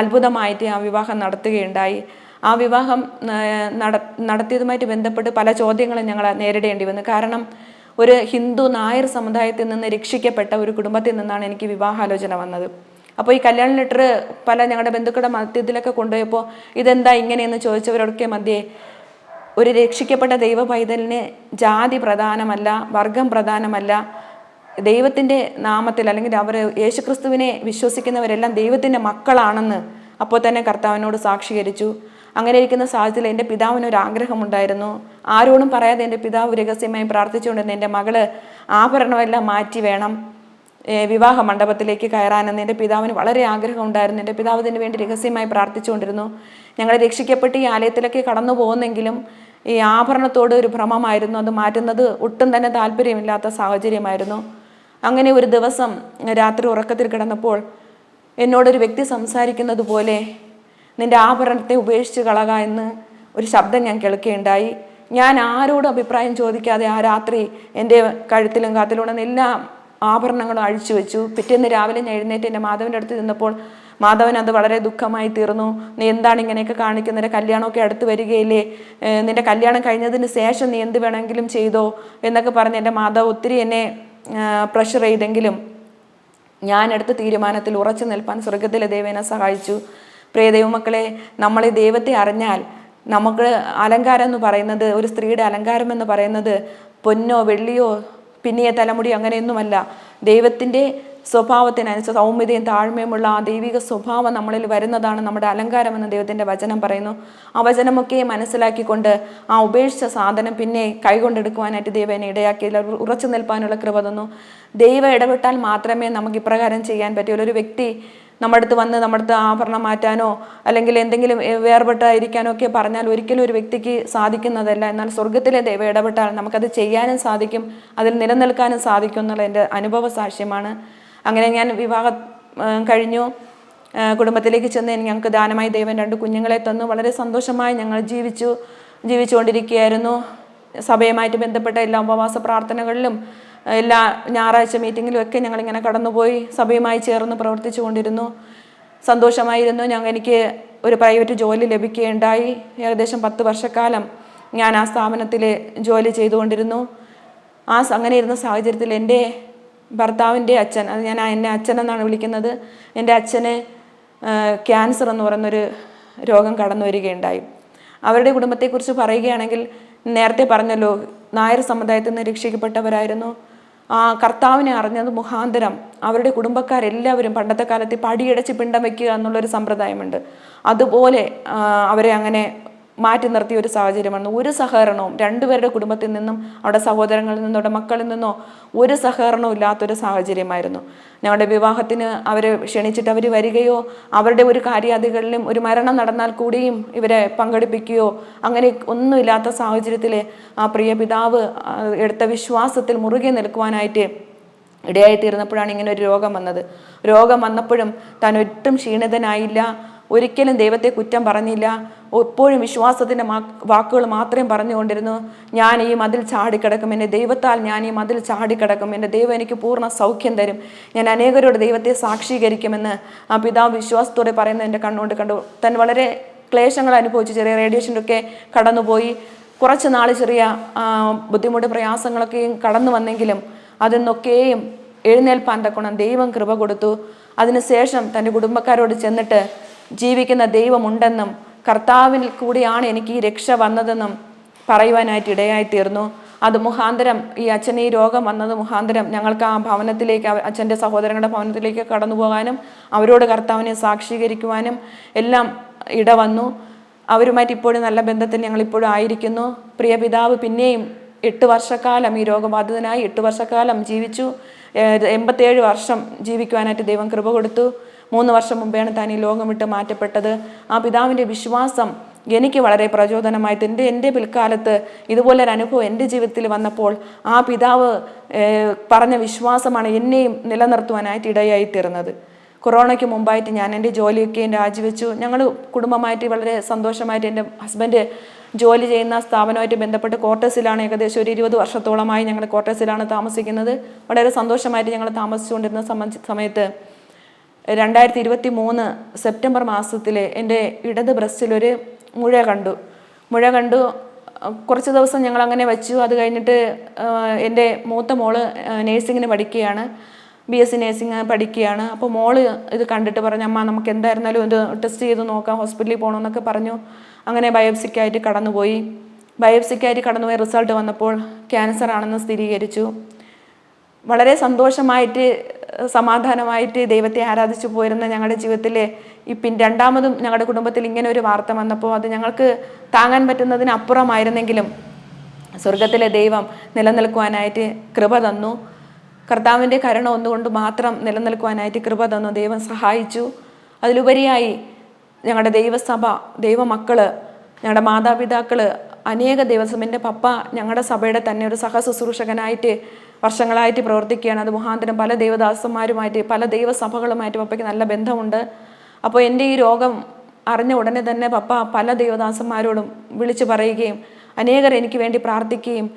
അത്ഭുതമായിട്ട് ആ വിവാഹം നടത്തുകയുണ്ടായി. ആ വിവാഹം നട നടത്തിയതുമായിട്ട് ബന്ധപ്പെട്ട് പല ചോദ്യങ്ങളും ഞങ്ങൾ നേരിടേണ്ടി വന്നു. കാരണം ഒരു ഹിന്ദു നായർ സമുദായത്തിൽ നിന്ന് രക്ഷിക്കപ്പെട്ട ഒരു കുടുംബത്തിൽ നിന്നാണ് എനിക്ക് വിവാഹാലോചന വന്നത്. അപ്പോൾ ഈ കല്യാണ ലെറ്റർ പല ഞങ്ങളുടെ ബന്ധുക്കളുടെ മധ്യത്തിലൊക്കെ കൊണ്ടുപോയപ്പോൾ ഇതെന്താ ഇങ്ങനെയെന്ന് ചോദിച്ചവരൊക്കെ മധ്യേ ഒരു രക്ഷിക്കപ്പെട്ട ദൈവ പൈതലിന് ജാതി പ്രധാനമല്ല വർഗം പ്രധാനമല്ല ദൈവത്തിന്റെ നാമത്തിൽ അല്ലെങ്കിൽ അവർ യേശുക്രിസ്തുവിനെ വിശ്വസിക്കുന്നവരെല്ലാം ദൈവത്തിന്റെ മക്കളാണെന്ന് അപ്പോൾ തന്നെ കർത്താവിനോട് സാക്ഷീകരിച്ചു. അങ്ങനെ ഇരിക്കുന്ന സാഹചര്യത്തിൽ എന്റെ പിതാവിന് ഒരു ആഗ്രഹമുണ്ടായിരുന്നു ആരോടും പറയാതെ എന്റെ പിതാവ് രഹസ്യമായി പ്രാർത്ഥിച്ചുകൊണ്ടിരുന്ന എന്റെ മകൾ ആഭരണമെല്ലാം മാറ്റി വേണം വിവാഹ മണ്ഡപത്തിലേക്ക് കയറാനെന്ന് എന്റെ പിതാവിന് വളരെ ആഗ്രഹമുണ്ടായിരുന്നു. എന്റെ പിതാവ് ഇതിനു വേണ്ടി രഹസ്യമായി പ്രാർത്ഥിച്ചുകൊണ്ടിരുന്നു. ഞങ്ങളെ രക്ഷിക്കപ്പെട്ട് ഈ ആലയത്തിലൊക്കെ കടന്നു പോകുന്നെങ്കിലും ഈ ആഭരണത്തോട് ഒരു ഭ്രമമായിരുന്നു. അത് മാറ്റുന്നത് ഒട്ടും തന്നെ താല്പര്യമില്ലാത്ത സാഹചര്യമായിരുന്നു. അങ്ങനെ ഒരു ദിവസം രാത്രി ഉറക്കത്തിൽ കിടന്നപ്പോൾ എന്നോടൊരു വ്യക്തി സംസാരിക്കുന്നത് പോലെ നിന്റെ ആഭരണത്തെ ഉപേക്ഷിച്ച് കളക എന്ന് ഒരു ശബ്ദം ഞാൻ കേൾക്കുകയുണ്ടായി ഞാൻ ആരോടും അഭിപ്രായം ചോദിക്കാതെ ആ രാത്രി എന്റെ കഴുത്തിലും കാത്തിലും എല്ലാ ആഭരണങ്ങളും അഴിച്ചു വെച്ചു. പിറ്റേന്ന് രാവിലെ ഞാൻ എഴുന്നേറ്റ് എന്റെ മാധവന്റെ അടുത്ത് നിന്നപ്പോൾ മാധവൻ അത് വളരെ ദുഃഖമായി തീർന്നു. നീ എന്താണ് ഇങ്ങനെയൊക്കെ കാണിക്കുന്നത്? കല്യാണമൊക്കെ അടുത്ത് വരികയില്ലേ? നിന്റെ കല്യാണം കഴിഞ്ഞതിന് ശേഷം നീ എന്ത് വേണമെങ്കിലും ചെയ്തോ? എന്നൊക്കെ പറഞ്ഞ് എന്റെ മാധവ് ഒത്തിരി എന്നെ പ്രഷർ ചെയ്തെങ്കിലും ഞാൻ എടുത്ത തീരുമാനത്തിൽ ഉറച്ചു നിൽപ്പാൻ സ്വർഗത്തിലെ ദേവേനെ സഹായിച്ചു. പ്രിയ ദൈവമക്കളെ നമ്മൾ ഈ ദൈവത്തെ അറിഞ്ഞാൽ നമുക്ക് അലങ്കാരം എന്ന് പറയുന്നത് ഒരു സ്ത്രീയുടെ അലങ്കാരം എന്ന് പറയുന്നത് പൊന്നോ വെള്ളിയോ പിന്നിയ തലമുടിയോ അങ്ങനെയൊന്നുമല്ല. ദൈവത്തിന്റെ സ്വഭാവത്തിനനുസരിച്ച് സൗമ്യതയും താഴ്മയുമുള്ള ആ ദൈവിക സ്വഭാവം നമ്മളിൽ വരുന്നതാണ് നമ്മുടെ അലങ്കാരം എന്ന് ദൈവത്തിന്റെ വചനം പറയുന്നു. ആ വചനമൊക്കെ മനസ്സിലാക്കിക്കൊണ്ട് ആ ഉപേക്ഷിച്ച സാധനം പിന്നെ കൈകൊണ്ടെടുക്കുവാനായിട്ട് ദൈവനെ ഇടയാക്കിയില്ല ഉറച്ചു നിൽപ്പാനുള്ള കൃപ തന്നു. ദൈവം ഇടപെട്ടാൽ മാത്രമേ നമുക്ക് ഇപ്രകാരം ചെയ്യാൻ പറ്റുള്ളൂ ഒരു വ്യക്തി നമ്മുടെ അടുത്ത് വന്ന് നമ്മുടെ അടുത്ത് ആഭരണം മാറ്റാനോ അല്ലെങ്കിൽ എന്തെങ്കിലും വേർപെട്ടായിരിക്കാനോ ഒക്കെ പറഞ്ഞാൽ ഒരിക്കലും ഒരു വ്യക്തിക്ക് സാധിക്കുന്നതല്ല. എന്നാൽ സ്വർഗത്തിലെ ദൈവം ഇടപെട്ടാൽ നമുക്കത് ചെയ്യാനും സാധിക്കും അതിൽ നിലനിൽക്കാനും സാധിക്കും എന്നുള്ള എന്റെ അനുഭവ സാക്ഷ്യമാണ്. അങ്ങനെ ഞാൻ വിവാഹം കഴിഞ്ഞു. കുടുംബത്തിലേക്ക് ചെന്ന് ഞങ്ങൾക്ക് ദാനമായി ദൈവം രണ്ട് കുഞ്ഞുങ്ങളെ തന്നു. വളരെ സന്തോഷമായി ഞങ്ങൾ ജീവിച്ചു ജീവിച്ചുകൊണ്ടിരിക്കുകയായിരുന്നു. സഭയുമായിട്ട് ബന്ധപ്പെട്ട എല്ലാ ഉപവാസ പ്രാർത്ഥനകളിലും എല്ലാ ഞായറാഴ്ച മീറ്റിങ്ങിലും ഒക്കെ ഞങ്ങളിങ്ങനെ കടന്നുപോയി സഭയുമായി ചേർന്ന് പ്രവർത്തിച്ചു കൊണ്ടിരുന്നു. സന്തോഷമായിരുന്നു. ഞങ്ങൾ എനിക്ക് ഒരു പ്രൈവറ്റ് ജോലി ലഭിക്കുകയുണ്ടായി. ഏകദേശം പത്ത് വർഷക്കാലം ഞാൻ ആ സ്ഥാപനത്തിൽ ജോലി ചെയ്തുകൊണ്ടിരുന്നു. ആ അങ്ങനെ ഇരുന്ന സാഹചര്യത്തിൽ എന്റെ ഭർത്താവിന്റെ അച്ഛൻ അത് ഞാൻ എന്നെ അച്ഛൻ എന്നാണ് വിളിക്കുന്നത്. എന്റെ അച്ഛന് ക്യാൻസർ എന്ന് പറയുന്നൊരു രോഗം കടന്നു വരികയുണ്ടായി. അവരുടെ കുടുംബത്തെക്കുറിച്ച് പറയുകയാണെങ്കിൽ നേരത്തെ പറഞ്ഞല്ലോ നായർ സമുദായത്തിൽ നിന്ന് രക്ഷിക്കപ്പെട്ടവരായിരുന്നു. കർത്താവിനെ അറിഞ്ഞത് മുഖാന്തരം അവരുടെ കുടുംബക്കാരെല്ലാവരും പണ്ടത്തെ കാലത്ത് പടിയടച്ച് പിണ്ടം വയ്ക്കുക എന്നുള്ളൊരു സമ്പ്രദായമുണ്ട്. അതുപോലെ അവരെ അങ്ങനെ മാറ്റി നിർത്തിയ ഒരു സാഹചര്യമാണ്. ഒരു സഹകരണവും രണ്ടുപേരുടെ കുടുംബത്തിൽ നിന്നും അവിടെ സഹോദരങ്ങളിൽ നിന്നും അവിടെ മക്കളിൽ നിന്നോ ഒരു സഹകരണവും ഇല്ലാത്തൊരു സാഹചര്യമായിരുന്നു. ഞങ്ങളുടെ വിവാഹത്തിന് അവരെ ക്ഷണിച്ചിട്ട് അവർ വരികയോ അവരുടെ ഒരു കാര്യാദികളിലും ഒരു മരണം നടന്നാൽ കൂടിയും ഇവരെ പങ്കെടുപ്പിക്കുകയോ അങ്ങനെ ഒന്നുമില്ലാത്ത സാഹചര്യത്തിൽ ആ പ്രിയ പിതാവ് എടുത്ത വിശ്വാസത്തിൽ മുറുകെ നിൽക്കുവാനായിട്ട് ഇടയായിത്തീർന്നപ്പോഴാണ് ഇങ്ങനെ ഒരു രോഗം വന്നത്. രോഗം വന്നപ്പോഴും താൻ ഒട്ടും ക്ഷീണിതനായില്ല. ഒരിക്കലും ദൈവത്തെ കുറ്റം പറഞ്ഞില്ല. എപ്പോഴും വിശ്വാസത്തിന്റെ വാക്കുകൾ മാത്രം പറഞ്ഞുകൊണ്ടിരുന്നു. ഞാൻ ഈ മതിൽ ചാടിക്കിടക്കും. എന്റെ ദൈവത്താൽ ഞാൻ ഈ മതിൽ ചാടിക്കിടക്കും. എന്റെ ദൈവം എനിക്ക് പൂർണ സൗഖ്യം തരും. ഞാൻ അനേകരോട് ദൈവത്തെ സാക്ഷീകരിക്കുമെന്ന് ആ പിതാവ് വിശ്വാസത്തോടെ പറയുന്നത് എന്റെ കണ്ണുകൊണ്ട് കണ്ടു. താൻ വളരെ ക്ലേശങ്ങൾ അനുഭവിച്ച്. ചെറിയ റേഡിയേഷനൊക്കെ കടന്നുപോയി. കുറച്ച് നാൾ ചെറിയ ബുദ്ധിമുട്ട് പ്രയാസങ്ങളൊക്കെയും കടന്നു വന്നെങ്കിലും അതിന്നൊക്കെയും എഴുന്നേൽപ്പാൻ തക്കണം ദൈവം കൃപ കൊടുത്തു. അതിനുശേഷം തന്റെ കുടുംബക്കാരോട് ചെന്നിട്ട് ജീവിക്കുന്ന ദൈവമുണ്ടെന്നും കർത്താവിൽ കൂടിയാണ് എനിക്ക് ഈ രക്ഷ വന്നതെന്നും പറയുവാനായിട്ട് ഇടയായിത്തീർന്നു. അത് മുഖാന്തരം ഈ അച്ഛന് ഈ രോഗം വന്നത് മുഖാന്തരം ഞങ്ങൾക്ക് ആ ഭവനത്തിലേക്ക് അച്ഛന്റെ സഹോദരങ്ങളുടെ ഭവനത്തിലേക്ക് കടന്നു പോകാനും അവരോട് കർത്താവിനെ സാക്ഷീകരിക്കുവാനും എല്ലാം ഇടവന്നു അവരുമായിട്ട് ഇപ്പോഴും നല്ല ബന്ധത്തിൽ ഞങ്ങളിപ്പോഴും ആയിരിക്കുന്നു. പ്രിയ പിതാവ് പിന്നെയും എട്ട് വർഷക്കാലം ഈ രോഗബാധിതനായി എട്ട് വർഷക്കാലം ജീവിച്ചു. എൺപത്തേഴ് വർഷം ജീവിക്കുവാനായിട്ട് ദൈവം കൃപ കൊടുത്തു. മൂന്ന് വർഷം മുമ്പെയാണ് താൻ ഈ ലോകം വിട്ട് മാറ്റപ്പെട്ടത്. ആ പിതാവിന്റെ വിശ്വാസം എനിക്ക് വളരെ പ്രചോദനമായി എന്റെ എന്റെ പിൽക്കാലത്ത് ഇതുപോലൊരു അനുഭവം എന്റെ ജീവിതത്തിൽ വന്നപ്പോൾ ആ പിതാവ് പറഞ്ഞ വിശ്വാസമാണ് എന്നെയും നിലനിർത്തുവാനായിട്ട് ഇടയായി തീർന്നത് കൊറോണയ്ക്ക് മുമ്പായിട്ട് ഞാൻ എന്റെ ജോലിയൊക്കെ രാജിവെച്ചു. ഞങ്ങൾ കുടുംബമായിട്ട് വളരെ സന്തോഷമായിട്ട് എന്റെ ഹസ്ബൻഡ് ജോലി ചെയ്യുന്ന സ്ഥാപനമായിട്ട് ബന്ധപ്പെട്ട് ക്വാർട്ടേഴ്സിലാണ് ഏകദേശം ഒരു ഇരുപത് വർഷത്തോളമായി ഞങ്ങൾ ക്വാർട്ടേഴ്സിലാണ് താമസിക്കുന്നത്. വളരെ സന്തോഷമായിട്ട് ഞങ്ങൾ താമസിച്ചുകൊണ്ടിരുന്ന സമയത്ത് രണ്ടായിരത്തി ഇരുപത്തി മൂന്ന് സെപ്റ്റംബർ മാസത്തിൽ എന്റെ ഇടത് ബ്രസ്റ്റിലൊരു മുഴ കണ്ടു. മുഴ കണ്ടു കുറച്ച് ദിവസം ഞങ്ങൾ അങ്ങനെ വെച്ചു. അത് കഴിഞ്ഞിട്ട് എന്റെ മൂത്ത മോൾ നേഴ്സിങ്ങിന് പഠിക്കുകയാണ്. ബി എസ് സി നേഴ്സിംഗ് പഠിക്കുകയാണ്. അപ്പോൾ മോൾ ഇത് കണ്ടിട്ട് പറഞ്ഞു അമ്മ നമുക്ക് എന്തായിരുന്നാലും ഇത് ടെസ്റ്റ് ചെയ്ത് നോക്കാം ഹോസ്പിറ്റലിൽ പോകണമെന്നൊക്കെ പറഞ്ഞു. അങ്ങനെ ബയോപ്സിക്കായിട്ട് കടന്നുപോയി. ബയോപ്സിക്കായിട്ട് കടന്നുപോയി റിസൾട്ട് വന്നപ്പോൾ ക്യാൻസർ ആണെന്ന് സ്ഥിരീകരിച്ചു. വളരെ സന്തോഷമായിട്ട് സമാധാനമായിട്ട് ദൈവത്തെ ആരാധിച്ചു പോയിരുന്ന ഞങ്ങളുടെ ജീവിതത്തിലെ പിൻ രണ്ടാമതും ഞങ്ങളുടെ കുടുംബത്തിൽ ഇങ്ങനെ ഒരു വാർത്ത വന്നപ്പോൾ അത് ഞങ്ങൾക്ക് താങ്ങാൻ പറ്റുന്നതിന് അപ്പുറമായിരുന്നെങ്കിലും സ്വർഗത്തിലെ ദൈവം നിലനിൽക്കുവാനായിട്ട് കൃപ തന്നു. കർത്താവിന്റെ കരുണ ഒന്നുകൊണ്ട് മാത്രം നിലനിൽക്കുവാനായിട്ട് കൃപ തന്നു. ദൈവം സഹായിച്ചു. അതിലുപരിയായി ഞങ്ങളുടെ ദൈവസഭ ദൈവമക്കൾ ഞങ്ങളുടെ മാതാപിതാക്കൾ അനേക ദിവസം എന്റെ പപ്പ ഞങ്ങളുടെ സഭയുടെ തന്നെ ഒരു സഹശുശ്രൂഷകനായിട്ട് വർഷങ്ങളായിട്ട് പ്രവർത്തിക്കുകയാണ്. അത് മുഖാന്തരം പല ദൈവദാസന്മാരുമായിട്ട് പല ദൈവസഭകളുമായിട്ട് പപ്പയ്ക്ക് നല്ല ബന്ധമുണ്ട്. അപ്പോൾ എന്റെ ഈ രോഗം അറിഞ്ഞ ഉടനെ തന്നെ പപ്പ പല ദൈവദാസന്മാരോടും വിളിച്ചു പറയുകയും അനേകർ എനിക്ക് വേണ്ടി പ്രാർത്ഥിക്കുകയും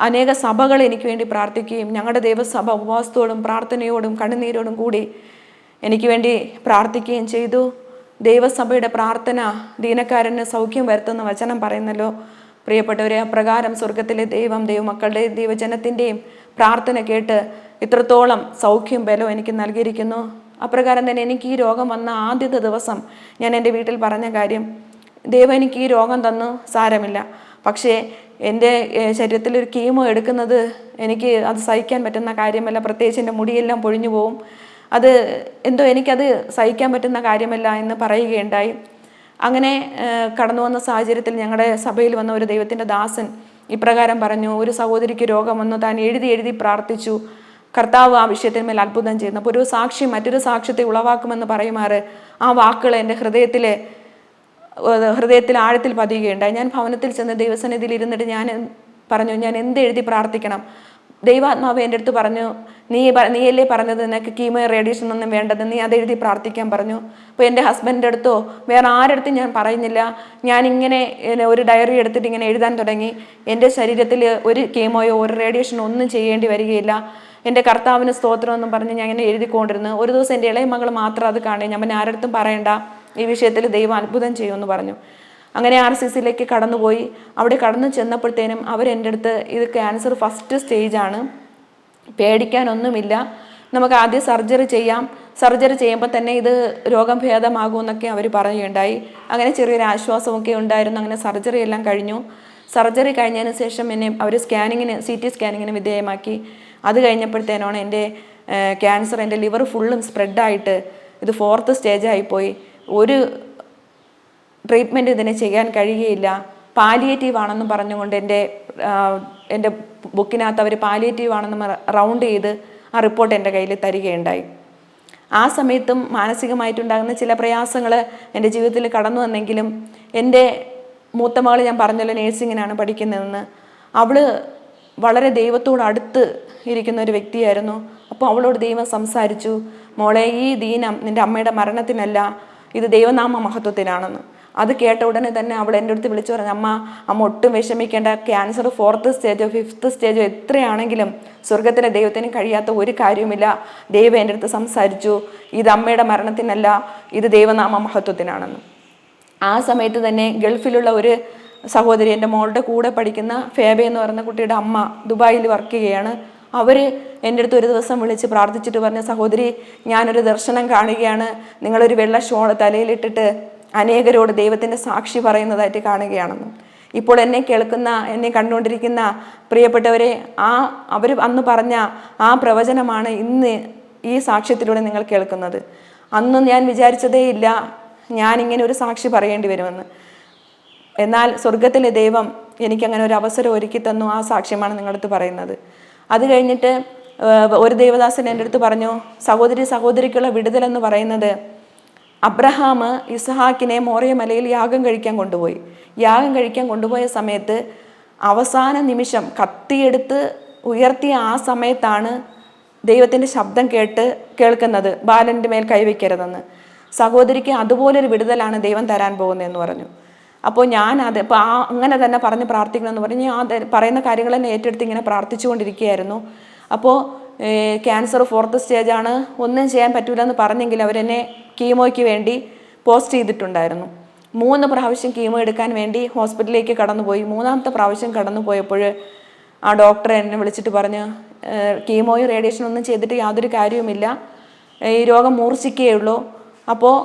അനേക സഭകൾ എനിക്ക് വേണ്ടി പ്രാർത്ഥിക്കുകയും ഞങ്ങളുടെ ദൈവസഭ ഉപവാസത്തോടും പ്രാർത്ഥനയോടും കണ്ണുനീരോടും കൂടി എനിക്ക് വേണ്ടി പ്രാർത്ഥിക്കുകയും ചെയ്തു. ദൈവസഭയുടെ പ്രാർത്ഥന ദീനക്കാരന് സൗഖ്യം വരുത്തുന്ന വചനം പറയുന്നല്ലോ. പ്രിയപ്പെട്ടവരെ അപ്രകാരം സ്വർഗത്തിലെ ദൈവം ദൈവമക്കളുടെയും ദൈവജനത്തിന്റെയും പ്രാർത്ഥന കേട്ട് ഇത്രത്തോളം സൗഖ്യം ബലവും എനിക്ക് നൽകിയിരിക്കുന്നു. അപ്രകാരം തന്നെ എനിക്ക് ഈ രോഗം വന്ന ആദ്യത്തെ ദിവസം ഞാൻ എന്റെ വീട്ടിൽ പറഞ്ഞ കാര്യം ദൈവം എനിക്ക് ഈ രോഗം തന്നു സാരമില്ല. പക്ഷേ എന്റെ ശരീരത്തിൽ ഒരു കീമോ എടുക്കുന്നത് എനിക്ക് അത് സഹിക്കാൻ പറ്റുന്ന കാര്യമല്ല. പ്രത്യേകിച്ച് എന്റെ മുടിയെല്ലാം പൊഴിഞ്ഞു പോവും. അത് എന്തോ എനിക്കത് സഹിക്കാൻ പറ്റുന്ന കാര്യമല്ല എന്ന് പറയുകയുണ്ടായി. അങ്ങനെ കടന്നു വന്ന സാഹചര്യത്തിൽ ഞങ്ങളുടെ സഭയിൽ വന്ന ഒരു ദൈവത്തിന്റെ ദാസൻ ഇപ്രകാരം പറഞ്ഞു ഒരു സഹോദരിക്ക് രോഗം വന്നു. താൻ എഴുതി എഴുതി പ്രാർത്ഥിച്ചു. കർത്താവ് ആ വിഷയത്തിന്മേൽ അത്ഭുതം ചെയ്യുന്നു. അപ്പോൾ ഒരു സാക്ഷി മറ്റൊരു സാക്ഷ്യത്തെ ഉളവാക്കുമെന്ന് പറയുമാറ്. ആ വാക്കുകൾ എന്റെ ഹൃദയത്തിലെ ഹൃദയത്തിൽ ആഴത്തിൽ പതിയുകയുണ്ടായി. ഞാൻ ഭവനത്തിൽ ചെന്ന് ദൈവസന്നിധിയിൽ ഇരുന്നിട്ട് ഞാൻ പറഞ്ഞു ഞാൻ എന്ത് എഴുതി പ്രാർത്ഥിക്കണം? ദൈവാത്മാവ് എന്റെ അടുത്ത് പറഞ്ഞു നീ നീയല്ലേ പറഞ്ഞത് നിനക്ക് കീമോ റേഡിയേഷൻ ഒന്നും വേണ്ടത്? നീ അത് എഴുതി പ്രാർത്ഥിക്കാൻ പറഞ്ഞു. അപ്പോൾ എന്റെ ഹസ്ബൻഡിന്റെ അടുത്തോ വേറെ ആരടുത്തും ഞാൻ പറയുന്നില്ല. ഞാനിങ്ങനെ ഒരു ഡയറി എടുത്തിട്ട് ഇങ്ങനെ എഴുതാൻ തുടങ്ങി. എന്റെ ശരീരത്തിൽ ഒരു കീമോയോ ഒരു റേഡിയേഷനോ ഒന്നും ചെയ്യേണ്ടി വരികയില്ല. എന്റെ കർത്താവിന് സ്തോത്രം എന്നും പറഞ്ഞ് ഞാൻ ഇങ്ങനെ എഴുതിക്കൊണ്ടിരുന്നു. ഒരു ദിവസം എന്റെ ഇളയ മകൾ മാത്രം അത് കാണേ. ഞാൻ പിന്നെ ആരടുത്തും പറയണ്ട. ഈ വിഷയത്തിൽ ദൈവം അത്ഭുതം ചെയ്യുമെന്ന് പറഞ്ഞു. അങ്ങനെ ആർ സി സിയിലേക്ക് കടന്നുപോയി. അവിടെ കടന്നു ചെന്നപ്പോഴത്തേനും അവരെന്റെ അടുത്ത് ഇത് ക്യാൻസർ ഫസ്റ്റ് സ്റ്റേജാണ്. പേടിക്കാനൊന്നുമില്ല. നമുക്ക് ആദ്യം സർജറി ചെയ്യാം. സർജറി ചെയ്യുമ്പോൾ തന്നെ ഇത് രോഗം ഭേദമാകുമെന്നൊക്കെ അവർ പറയുകയുണ്ടായി. അങ്ങനെ ചെറിയൊരു ആശ്വാസമൊക്കെ ഉണ്ടായിരുന്നു. അങ്ങനെ സർജറി എല്ലാം കഴിഞ്ഞു. സർജറി കഴിഞ്ഞതിന് ശേഷം എന്നെ അവർ സ്കാനിങ്ങിന് സി ടി സ്കാനിങ്ങിന് വിധേയമാക്കി. അത് കഴിഞ്ഞപ്പോഴത്തേനാണ് എന്റെ ക്യാൻസർ എന്റെ ലിവർ ഫുള്ളും സ്പ്രെഡായിട്ട് ഇത് ഫോർത്ത് സ്റ്റേജായിപ്പോയി. ഒരു ട്രീറ്റ്മെന്റ് ഇതിനെ ചെയ്യാൻ കഴിയുകയില്ല. പാലിയേറ്റീവ് ആണെന്ന് പറഞ്ഞുകൊണ്ട് എന്റെ എന്റെ ബുക്കിനകത്ത് അവർ പാലിയേറ്റീവ് ആണെന്ന് റൗണ്ട് ചെയ്ത് ആ റിപ്പോർട്ട് എന്റെ കയ്യിൽ തരികയുണ്ടായി. ആ സമയത്തും മാനസികമായിട്ടുണ്ടാകുന്ന ചില പ്രയാസങ്ങൾ എന്റെ ജീവിതത്തിൽ കടന്നു വന്നെങ്കിലും എന്റെ മൂത്ത മകൾ ഞാൻ പറഞ്ഞല്ലോ നേഴ്സിങ്ങിനാണ് പഠിക്കുന്നതെന്ന്. അവൾ വളരെ ദൈവത്തോട് അടുത്ത് ഇരിക്കുന്ന ഒരു വ്യക്തിയായിരുന്നു. അപ്പോൾ അവളോട് ദൈവം സംസാരിച്ചു മോളെ ഈ ദീനം നിന്റെ അമ്മയുടെ മരണത്തിനല്ല ഇത് ദൈവനാമ മഹത്വത്തിനാണെന്ന് അത് കേട്ട ഉടനെ തന്നെ അവൾ എന്റെ അടുത്ത് വിളിച്ചു പറഞ്ഞു അമ്മ അമ്മ ഒട്ടും വിഷമിക്കേണ്ട. ക്യാൻസർ ഫോർത്ത് സ്റ്റേജോ ഫിഫ്ത്ത് സ്റ്റേജോ എത്രയാണെങ്കിലും സ്വർഗത്തിലെ ദൈവത്തിന് കഴിയാത്ത ഒരു കാര്യവുമില്ല. ദൈവം എന്റെ അടുത്ത് സംസാരിച്ചു. ഇത് അമ്മയുടെ മരണത്തിനല്ല ഇത് ദൈവനാമ മഹത്വത്തിനാണെന്ന്. ആ സമയത്ത് തന്നെ ഗൾഫിലുള്ള ഒരു സഹോദരി എന്റെ മോളുടെ കൂടെ പഠിക്കുന്ന ഫേബ എന്ന് പറയുന്ന കുട്ടിയുടെ അമ്മ ദുബായിൽ വർക്ക് ചെയ്യുകയാണ്. അവർ എന്റെ അടുത്ത് ഒരു ദിവസം വിളിച്ച് പ്രാർത്ഥിച്ചിട്ട് പറഞ്ഞ സഹോദരി ഞാനൊരു ദർശനം കാണുകയാണ്. നിങ്ങളൊരു വെള്ള ഷോൾ തലയിലിട്ടിട്ട് അനേകരോട് ദൈവത്തിന്റെ സാക്ഷി പറയുന്നതായിട്ട് കാണുകയാണെന്ന് ഇപ്പോൾ എന്നെ കേൾക്കുന്ന എന്നെ കണ്ടുകൊണ്ടിരിക്കുന്ന പ്രിയപ്പെട്ടവരെ ആ അവർ അന്ന് പറഞ്ഞ ആ പ്രവചനമാണ് ഇന്ന് ഈ സാക്ഷ്യത്തിലൂടെ നിങ്ങൾ കേൾക്കുന്നത്. അന്ന് ഞാൻ വിചാരിച്ചതേ ഇല്ല ഞാനിങ്ങനെ ഒരു സാക്ഷി പറയേണ്ടി വരുമെന്ന്. എന്നാൽ സ്വർഗത്തിലെ ദൈവം എനിക്കങ്ങനെ ഒരു അവസരം ഒരുക്കി തന്നു ആ സാക്ഷ്യമാണ് നിങ്ങളടുത്ത് പറയുന്നത്. അത് കഴിഞ്ഞിട്ട് ഒരു ദേവദാസൻ എന്റെ അടുത്ത് പറഞ്ഞു സഹോദരി സഹോദരിക്കുള്ള വിടുതലെന്ന് പറയുന്നത് അബ്രഹാം ഇസഹാക്കിനെ മോറിയ മലയിൽ യാഗം കഴിക്കാൻ കൊണ്ടുപോയി. യാഗം കഴിക്കാൻ കൊണ്ടുപോയ സമയത്ത് അവസാന നിമിഷം കത്തിയെടുത്ത് ഉയർത്തിയ ആ സമയത്താണ് ദൈവത്തിന്റെ ശബ്ദം കേട്ട് കേൾക്കുന്നത്. ബാലന്റെ മേൽ കൈവയ്ക്കരുതെന്ന് സഹോദരിക്ക് അതുപോലൊരു വിടുതലാണ് ദൈവം തരാൻ പോകുന്നതെന്ന് പറഞ്ഞു. അപ്പോൾ ഞാൻ അത് ഇപ്പോൾ ആ അങ്ങനെ തന്നെ പറഞ്ഞ് പ്രാർത്ഥിക്കണമെന്ന് പറഞ്ഞ്. ഞാൻ പറയുന്ന കാര്യങ്ങൾ തന്നെ ഏറ്റെടുത്ത് ഇങ്ങനെ പ്രാർത്ഥിച്ചുകൊണ്ടിരിക്കുകയായിരുന്നു. അപ്പോൾ ക്യാൻസർ ഫോർത്ത് ആണ്. ഒന്നും ചെയ്യാൻ പറ്റൂല എന്ന് പറഞ്ഞെങ്കിൽ അവരെന്നെ കീമോയ്ക്ക് വേണ്ടി പോസ്റ്റ് ചെയ്തിട്ടുണ്ടായിരുന്നു. മൂന്ന് പ്രാവശ്യം കീമോ എടുക്കാൻ വേണ്ടി ഹോസ്പിറ്റലിലേക്ക് കടന്നുപോയി. മൂന്നാമത്തെ പ്രാവശ്യം കടന്നു പോയപ്പോൾ ആ ഡോക്ടർ എന്നെ വിളിച്ചിട്ട് പറഞ്ഞു കീമോയും റേഡിയേഷനും ഒന്നും ചെയ്തിട്ട് യാതൊരു കാര്യവുമില്ല. ഈ രോഗം മൂർച്ഛിക്കേ ഉള്ളൂ. അപ്പോൾ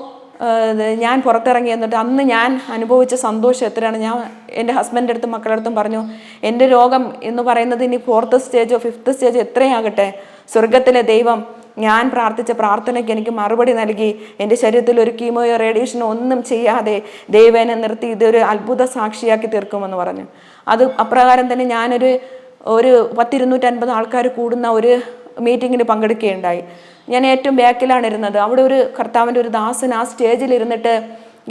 ഞാൻ പുറത്തിറങ്ങി എന്നിട്ട് അന്ന് ഞാൻ അനുഭവിച്ച സന്തോഷം എത്രയാണ്? ഞാൻ എന്റെ ഹസ്ബൻഡിന്റെ അടുത്തും മക്കളുടെ അടുത്തും പറഞ്ഞു എന്റെ രോഗം എന്ന് പറയുന്നത് ഇനി ഫോർത്ത് സ്റ്റേജോ ഫിഫ്ത്ത് സ്റ്റേജോ എത്രയാകട്ടെ? സ്വർഗത്തിലെ ദൈവം ഞാൻ പ്രാർത്ഥിച്ച പ്രാർത്ഥനയ്ക്ക് എനിക്ക് മറുപടി നൽകി. എന്റെ ശരീരത്തിൽ ഒരു കീമോയോ റേഡിയേഷനോ ഒന്നും ചെയ്യാതെ ദൈവേനെ നിർത്തി ഇതൊരു അത്ഭുത സാക്ഷിയാക്കി തീർക്കുമെന്ന് പറഞ്ഞു. അത് അപ്രകാരം തന്നെ ഞാനൊരു ഒരു പത്തിരുന്നൂറ്റൻപത് ആൾക്കാർ കൂടുന്ന ഒരു മീറ്റിങ്ങിന് പങ്കെടുക്കുകയുണ്ടായി. ഞാൻ ഏറ്റവും ബാക്കിലാണ് ഇരുന്നത്. അവിടെ ഒരു കർത്താവിന്റെ ഒരു ദാസൻ ആ സ്റ്റേജിൽ ഇരുന്നിട്ട്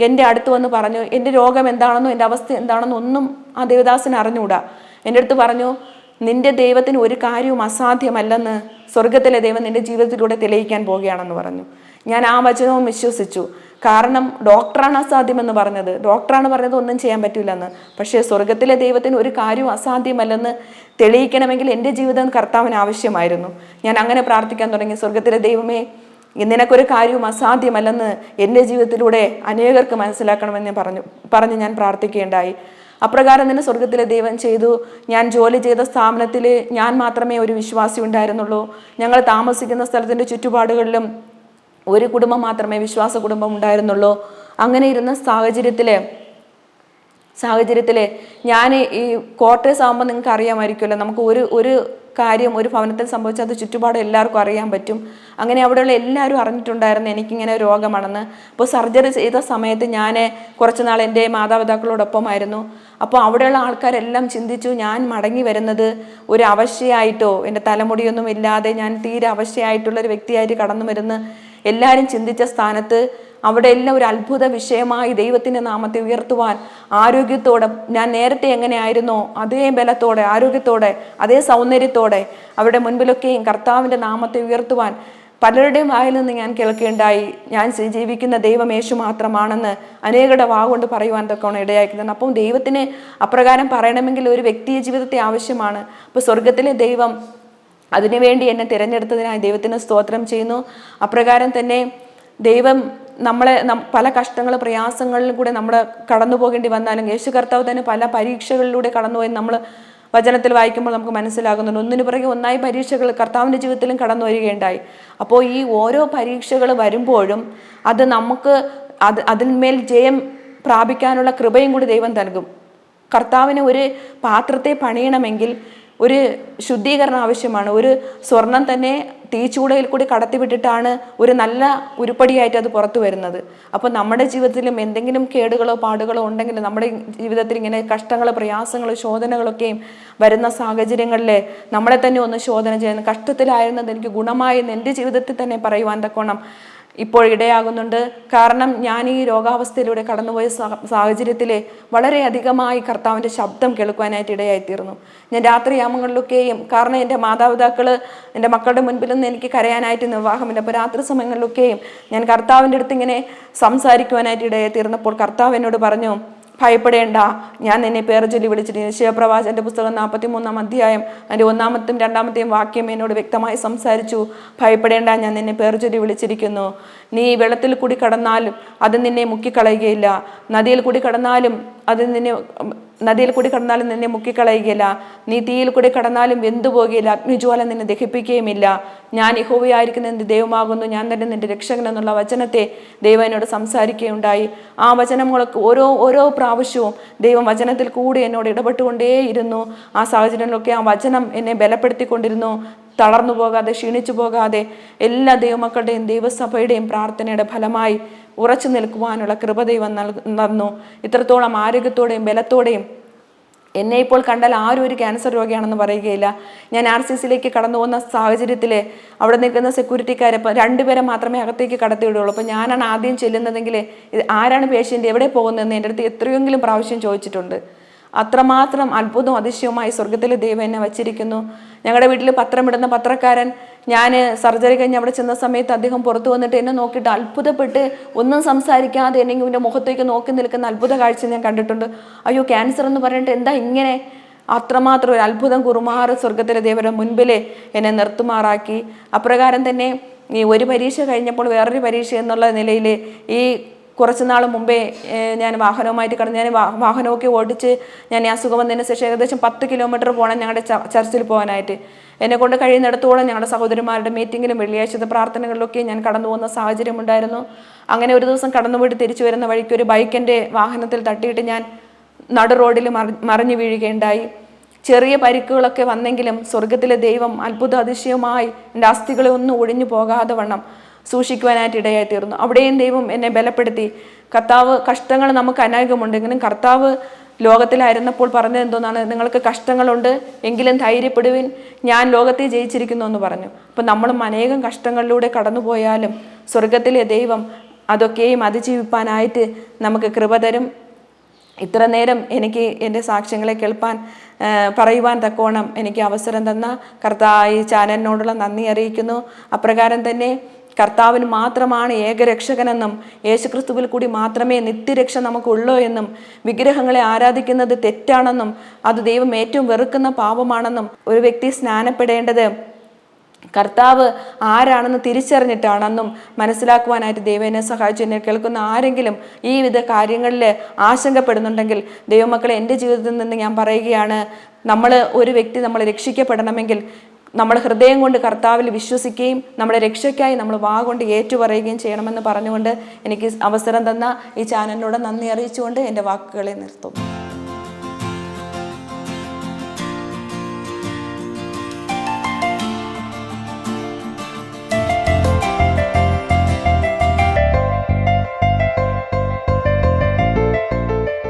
എന്റെ അടുത്ത് വന്ന് പറഞ്ഞു എന്റെ രോഗം എന്താണെന്നോ എന്റെ അവസ്ഥ എന്താണെന്നോ ഒന്നും ആ ദേവദാസൻ അറിഞ്ഞുകൂടാ. എന്റെ അടുത്ത് പറഞ്ഞു നിന്റെ ദൈവത്തിന് ഒരു കാര്യവും അസാധ്യമല്ലെന്ന് സ്വർഗത്തിലെ ദൈവം നിന്റെ ജീവിതത്തിലൂടെ തെളിയിക്കാൻ പോവുകയാണെന്ന് പറഞ്ഞു. ഞാൻ ആ വചനവും വിശ്വസിച്ചു. കാരണം ഡോക്ടറാണ് അസാധ്യമെന്ന് പറഞ്ഞത്. ഡോക്ടറാണ് പറഞ്ഞത് ഒന്നും ചെയ്യാൻ പറ്റില്ലെന്ന് പക്ഷേ സ്വർഗത്തിലെ ദൈവത്തിന് ഒരു കാര്യവും അസാധ്യമല്ലെന്ന് തെളിയിക്കണമെങ്കിൽ എന്റെ ജീവിതം കർത്താവിന് ആവശ്യമായിരുന്നു. ഞാൻ അങ്ങനെ പ്രാർത്ഥിക്കാൻ തുടങ്ങി. സ്വർഗത്തിലെ ദൈവമേ നിനക്കൊരു കാര്യവും അസാധ്യമല്ലെന്ന് എന്റെ ജീവിതത്തിലൂടെ അനേകർക്ക് മനസ്സിലാക്കണമെന്ന് പറഞ്ഞു പറഞ്ഞ് ഞാൻ പ്രാർത്ഥിക്കുകയുണ്ടായി. അപ്രകാരം തന്നെ സ്വർഗത്തിലെ ദൈവം ചെയ്തു. ഞാൻ ജോലി ചെയ്ത സ്ഥാപനത്തിൽ ഞാൻ മാത്രമേ ഒരു വിശ്വാസി ഉണ്ടായിരുന്നുള്ളൂ. ഞങ്ങൾ താമസിക്കുന്ന സ്ഥലത്തിന്റെ ചുറ്റുപാടുകളിലും ഒരു കുടുംബം മാത്രമേ വിശ്വാസ കുടുംബം ഉണ്ടായിരുന്നുള്ളൂ. അങ്ങനെ ഇരുന്ന സാഹചര്യത്തിൽ സാഹചര്യത്തിൽ ഞാൻ ഈ ക്വാർട്ടേഴ്സ് ആകുമ്പോൾ നിങ്ങൾക്ക് അറിയാമായിരിക്കുമല്ലോ. നമുക്ക് ഒരു ഒരു കാര്യം ഒരു ഭവനത്തിൽ സംഭവിച്ചാൽ അത് ചുറ്റുപാട് എല്ലാവർക്കും അറിയാൻ പറ്റും. അങ്ങനെ അവിടെയുള്ള എല്ലാവരും അറിഞ്ഞിട്ടുണ്ടായിരുന്നു എനിക്കിങ്ങനെ രോഗമാണെന്ന്. അപ്പോൾ സർജറി ചെയ്ത സമയത്ത് ഞാൻ കുറച്ച് നാൾ എന്റെ മാതാപിതാക്കളോടൊപ്പമായിരുന്നു. അപ്പോൾ അവിടെയുള്ള ആൾക്കാരെല്ലാം ചിന്തിച്ചു ഞാൻ മടങ്ങി വരുന്നത് ഒരു അവശയായിട്ടോ എന്റെ തലമുടിയൊന്നും ഇല്ലാതെ ഞാൻ തീരെ അവശയായിട്ടുള്ള ഒരു വ്യക്തിയായിട്ട് കടന്നു വരുന്ന എല്ലാവരും ചിന്തിച്ച സ്ഥാനത്ത് അവിടെ എല്ലാം ഒരു അത്ഭുത വിഷയമായി ദൈവത്തിന്റെ നാമത്തെ ഉയർത്തുവാൻ ആരോഗ്യത്തോടെ ഞാൻ നേരത്തെ എങ്ങനെയായിരുന്നോ അതേ ബലത്തോടെ ആരോഗ്യത്തോടെ അതേ സൗന്ദര്യത്തോടെ അവരുടെ മുൻപിലൊക്കെയും കർത്താവിന്റെ നാമത്തെ ഉയർത്തുവാൻ പലരുടെയും വായിൽ നിന്ന് ഞാൻ കേൾക്കേണ്ടായി. ഞാൻ ജീവിക്കുന്ന ദൈവം യേശു മാത്രമാണെന്ന് അനേകരുടെ വാഗുകൊണ്ട് പറയുവാൻ തൊക്കെയാണ് ഇടയാക്കുന്നത് അപ്പം ദൈവത്തിന് അപ്രകാരം പറയണമെങ്കിൽ ഒരു വ്യക്തിയ ജീവിതത്തെ ആവശ്യമാണ്. അപ്പോൾ സ്വർഗത്തിലെ ദൈവം അതിനുവേണ്ടി എന്നെ തിരഞ്ഞെടുത്തതിനായി ദൈവത്തിന് സ്തോത്രം ചെയ്യുന്നു. അപ്രകാരം തന്നെ ദൈവം നമ്മളെ പല കഷ്ടങ്ങൾ പ്രയാസങ്ങളിലും കൂടെ നമ്മൾ കടന്നു പോകേണ്ടി വന്നാലും യേശു കർത്താവ് തന്നെ പല പരീക്ഷകളിലൂടെ കടന്നുപോയി നമ്മൾ വചനത്തിൽ വായിക്കുമ്പോൾ നമുക്ക് മനസ്സിലാകുന്നുണ്ട്. ഒന്നിനു പുറകെ ഒന്നായി പരീക്ഷകൾ കർത്താവിന്റെ ജീവിതത്തിലും കടന്നു വരികയുണ്ടായി. അപ്പോൾ ഈ ഓരോ പരീക്ഷകൾ വരുമ്പോഴും അത് നമുക്ക് അത് അതിന്മേൽ ജയം പ്രാപിക്കാനുള്ള കൃപയും കൂടി ദൈവം നൽകും. കർത്താവിന് ഒരു പാത്രത്തെ പണിയണമെങ്കിൽ ഒരു ശുദ്ധീകരണം ആവശ്യമാണ്. ഒരു സ്വർണം തന്നെ തീച്ചൂടയിൽ കൂടി കടത്തിവിട്ടിട്ടാണ് ഒരു നല്ല ഉരുപ്പടിയായിട്ട് അത് പുറത്തു വരുന്നത്. അപ്പോൾ നമ്മുടെ ജീവിതത്തിലും എന്തെങ്കിലും കേടുകളോ പാടുകളോ ഉണ്ടെങ്കിൽ നമ്മുടെ ജീവിതത്തിൽ ഇങ്ങനെ കഷ്ടങ്ങൾ പ്രയാസങ്ങൾ ശോധനകളൊക്കെയും വരുന്ന സാഹചര്യങ്ങളിൽ നമ്മളെ തന്നെ ഒന്ന് ശോധന ചെയ്യുന്ന കഷ്ടത്തിലായിരുന്നത് എനിക്ക് ഗുണമായി എന്ന് എന്റെ ജീവിതത്തിൽ തന്നെ പറയുവാൻ തക്കോണം ഇപ്പോൾ ഇടയാകുന്നുണ്ട്. കാരണം ഞാൻ ഈ രോഗാവസ്ഥയിലൂടെ കടന്നുപോയ സാഹചര്യത്തിൽ വളരെയധികമായി കർത്താവിന്റെ ശബ്ദം കേൾക്കുവാനായിട്ട് ഇടയായിത്തീർന്നു. ഞാൻ രാത്രിയാമങ്ങളിലൊക്കെയും കാരണം എന്റെ മാതാപിതാക്കൾ എന്റെ മക്കളുടെ മുൻപിൽ നിന്ന് എനിക്ക് കരയാനായിട്ട് നിർവാഹമില്ല. അപ്പോൾ രാത്രി സമയങ്ങളിലൊക്കെയും ഞാൻ കർത്താവിന്റെ അടുത്ത് ഇങ്ങനെ സംസാരിക്കുവാനായിട്ട് ഇടയായിത്തീർന്നപ്പോൾ കർത്താവ് എന്നോട് പറഞ്ഞു ഭയപ്പെടേണ്ട. ഞാൻ നിന്നെ പേർ ചൊല്ലി വിളിച്ചിട്ട് ശിവപ്രവാചന്റെ പുസ്തകം നാൽപ്പത്തി മൂന്നാം അധ്യായം അതിന്റെ ഒന്നാമത്തെയും രണ്ടാമത്തെയും വാക്യം എന്നോട് വ്യക്തമായി സംസാരിച്ചു. ഭയപ്പെടേണ്ട ഞാൻ നിന്നെ പേർ ചൊല്ലി വിളിച്ചിരിക്കുന്നു. നീ വെള്ളത്തിൽ കൂടി കടന്നാലും അത് നിന്നെ മുക്കിക്കളയുകയില്ല. നദിയിൽ കൂടി കടന്നാലും അത് നിന്നെ നദിയിൽ കൂടി കടന്നാലും നിന്നെ മുക്കിക്കളയുകയില്ല. നീ തീയിൽ കൂടി കടന്നാലും വെന്തു പോകുകയില്ല. അഗ്നിജ്വാല നിന്നെ ദഹിപ്പിക്കുകയുമില്ല. ഞാൻ യഹോവയായിരിക്കുന്ന എന്റെ ദൈവമാകുന്നു. ഞാൻ തന്നെ നിന്റെ രക്ഷകൻ എന്നുള്ള വചനത്തെ ദൈവം എന്നോട് സംസാരിക്കുകയുണ്ടായി. ആ വചനങ്ങളൊക്കെ ഓരോ ഓരോ പ്രാവശ്യവും ദൈവം വചനത്തിൽ കൂടി എന്നോട് ഇടപെട്ടുകൊണ്ടേയിരുന്നു. ആ സാഹചര്യങ്ങളിലൊക്കെ ആ വചനം എന്നെ ബലപ്പെടുത്തിക്കൊണ്ടിരുന്നു. തളർന്നു പോകാതെ ക്ഷീണിച്ചു പോകാതെ എല്ലാ ദൈവമക്കളുടെയും ദൈവസഭയുടെയും പ്രാർത്ഥനയുടെ ഫലമായി ഉറച്ചു നിൽക്കുവാനുള്ള കൃപ ദൈവം നൽകുന്നു ഇത്രത്തോളം ആരോഗ്യത്തോടെയും ബലത്തോടെയും. എന്നെ ഇപ്പോൾ കണ്ടാൽ ആരും ഒരു ക്യാൻസർ രോഗിയാണെന്ന് പറയുകയില്ല. ഞാൻ ആർ സി സിയിലേക്ക് കടന്നു പോകുന്ന സാഹചര്യത്തിൽ അവിടെ നിൽക്കുന്ന സെക്യൂരിറ്റിക്കാരെ ഇപ്പം രണ്ടുപേരെ മാത്രമേ അകത്തേക്ക് കടത്തിവിടുള്ളൂ അപ്പം ഞാനാണ് ആദ്യം ചെല്ലുന്നതെങ്കിൽ ആരാണ് പേഷ്യന്റ് എവിടെ പോകുന്നതെന്ന് എന്റെ അടുത്ത് എത്രയെങ്കിലും പ്രാവശ്യം ചോദിച്ചിട്ടുണ്ട്. അത്രമാത്രം അത്ഭുതവും അതിശയവുമായി സ്വർഗത്തിലെ ദൈവം എന്നെ വച്ചിരിക്കുന്നു. ഞങ്ങളുടെ വീട്ടിൽ പത്രമിടുന്ന പത്രക്കാരൻ ഞാൻ സർജറി കഴിഞ്ഞ് അവിടെ ചെന്ന സമയത്ത് അദ്ദേഹം പുറത്തു വന്നിട്ട് എന്നെ നോക്കിയിട്ട് അത്ഭുതപ്പെട്ട് ഒന്നും സംസാരിക്കാതെ എന്നെ ഇവന്റെ മുഖത്തേക്ക് നോക്കി നിൽക്കുന്ന അത്ഭുത കാഴ്ച ഞാൻ കണ്ടിട്ടുണ്ട്. അയ്യോ ക്യാൻസർ എന്ന് പറഞ്ഞിട്ട് എന്താ ഇങ്ങനെ? അത്രമാത്രം ഒരു അത്ഭുതം കുറുമാറ് സ്വർഗത്തിലെ ദേവരുടെ മുൻപിലെ എന്നെ നിർത്തുമാറാക്കി. അപ്രകാരം തന്നെ ഈ ഒരു പരീക്ഷ കഴിഞ്ഞപ്പോൾ വേറൊരു പരീക്ഷ എന്നുള്ള നിലയിൽ ഈ കുറച്ച് നാൾ മുമ്പേ ഞാൻ വാഹനവുമായിട്ട് കടന്ന് ഞാൻ വാഹനമൊക്കെ ഓടിച്ച് ഞാൻ ഈ അസുഖം വന്നതിന് ശേഷം ഏകദേശം പത്ത് കിലോമീറ്റർ പോകണം ഞങ്ങളുടെ ചർച്ചിൽ പോകാനായിട്ട്. എന്നെ കൊണ്ട് കഴിയുന്നിടത്തോളം ഞങ്ങളുടെ സഹോദരിമാരുടെ മീറ്റിങ്ങിലും വെള്ളിയാഴ്ചത്തെ പ്രാർത്ഥനകളിലൊക്കെ ഞാൻ കടന്നു പോകുന്ന സാഹചര്യം ഉണ്ടായിരുന്നു. അങ്ങനെ ഒരു ദിവസം കടന്നുപോയിട്ട് തിരിച്ചു വരുന്ന വഴിക്ക് ഒരു ബൈക്കിന്റെ വാഹനത്തിൽ തട്ടിയിട്ട് ഞാൻ നടു റോഡിൽ മറി- മറിഞ്ഞു വീഴുകയുണ്ടായി. ചെറിയ പരിക്കുകളൊക്കെ വന്നെങ്കിലും സ്വർഗത്തിലെ ദൈവം അത്ഭുത അതിശയമായി എന്റെ അസ്ഥികളെ ഒന്നും ഒഴിഞ്ഞു പോകാതെ വണ്ണം. സൂക്ഷിക്കുവാനായിട്ട് ഇടയായി തീർന്നു. അവിടെയും ദൈവം എന്നെ ബലപ്പെടുത്തി. കർത്താവ് കഷ്ടങ്ങൾ നമുക്ക് അനേകമുണ്ടെങ്കിലും കർത്താവ് ലോകത്തിലായിരുന്നപ്പോൾ പറഞ്ഞത് എന്തോന്നാണ്? നിങ്ങൾക്ക് കഷ്ടങ്ങളുണ്ട് എങ്കിലും ധൈര്യപ്പെടുവിൻ. ഞാൻ ലോകത്തെ ജയിച്ചിരിക്കുന്നു എന്ന് പറഞ്ഞു. അപ്പം നമ്മളും അനേകം കഷ്ടങ്ങളിലൂടെ കടന്നുപോയാലും സ്വർഗത്തിലെ ദൈവം അതൊക്കെയും അതിജീവിപ്പാനായിട്ട് നമുക്ക് കൃപ തരും. ഇത്ര നേരം എനിക്ക് എന്റെ സാക്ഷ്യങ്ങളെ കേൾപ്പാൻ പറയുവാൻ തക്കോണം എനിക്ക് അവസരം തന്ന കർത്താ ഈ ചാനലിനോടുള്ള നന്ദി അറിയിക്കുന്നു. അപ്രകാരം തന്നെ കർത്താവിന് മാത്രമാണ് ഏകരക്ഷകനെന്നും യേശുക്രിസ്തുവിൽ കൂടി മാത്രമേ നിത്യരക്ഷ നമുക്കുള്ളൂ എന്നും വിഗ്രഹങ്ങളെ ആരാധിക്കുന്നത് തെറ്റാണെന്നും അത് ദൈവം ഏറ്റവും വെറുക്കുന്ന പാപമാണെന്നും ഒരു വ്യക്തി സ്നാനപ്പെടേണ്ടത് കർത്താവ് ആരാണെന്ന് തിരിച്ചറിഞ്ഞിട്ടാണെന്നും മനസ്സിലാക്കുവാനായിട്ട് ദൈവം എന്നെ സഹായിച്ചു. എന്നെ കേൾക്കുന്ന ആരെങ്കിലും ഈ വിധ കാര്യങ്ങളിൽ ആശങ്കപ്പെടുന്നുണ്ടെങ്കിൽ ദൈവമക്കളെ എന്റെ ജീവിതത്തിൽ നിന്ന് ഞാൻ പറയുകയാണ് നമ്മൾ ഒരു വ്യക്തി നമ്മൾ രക്ഷിക്കപ്പെടണമെങ്കിൽ നമ്മൾ ഹൃദയം കൊണ്ട് കർത്താവിൽ വിശ്വസിക്കുകയും നമ്മുടെ രക്ഷയ്ക്കായി നമ്മൾ വാ കൊണ്ട് ഏറ്റുപറയുകയും ചെയ്യണമെന്ന് പറഞ്ഞുകൊണ്ട് എനിക്ക് അവസരം തന്ന ഈ ചാനലിനോട് നന്ദി അറിയിച്ചുകൊണ്ട് എന്റെ വാക്കുകളെ നിർത്തുന്നു.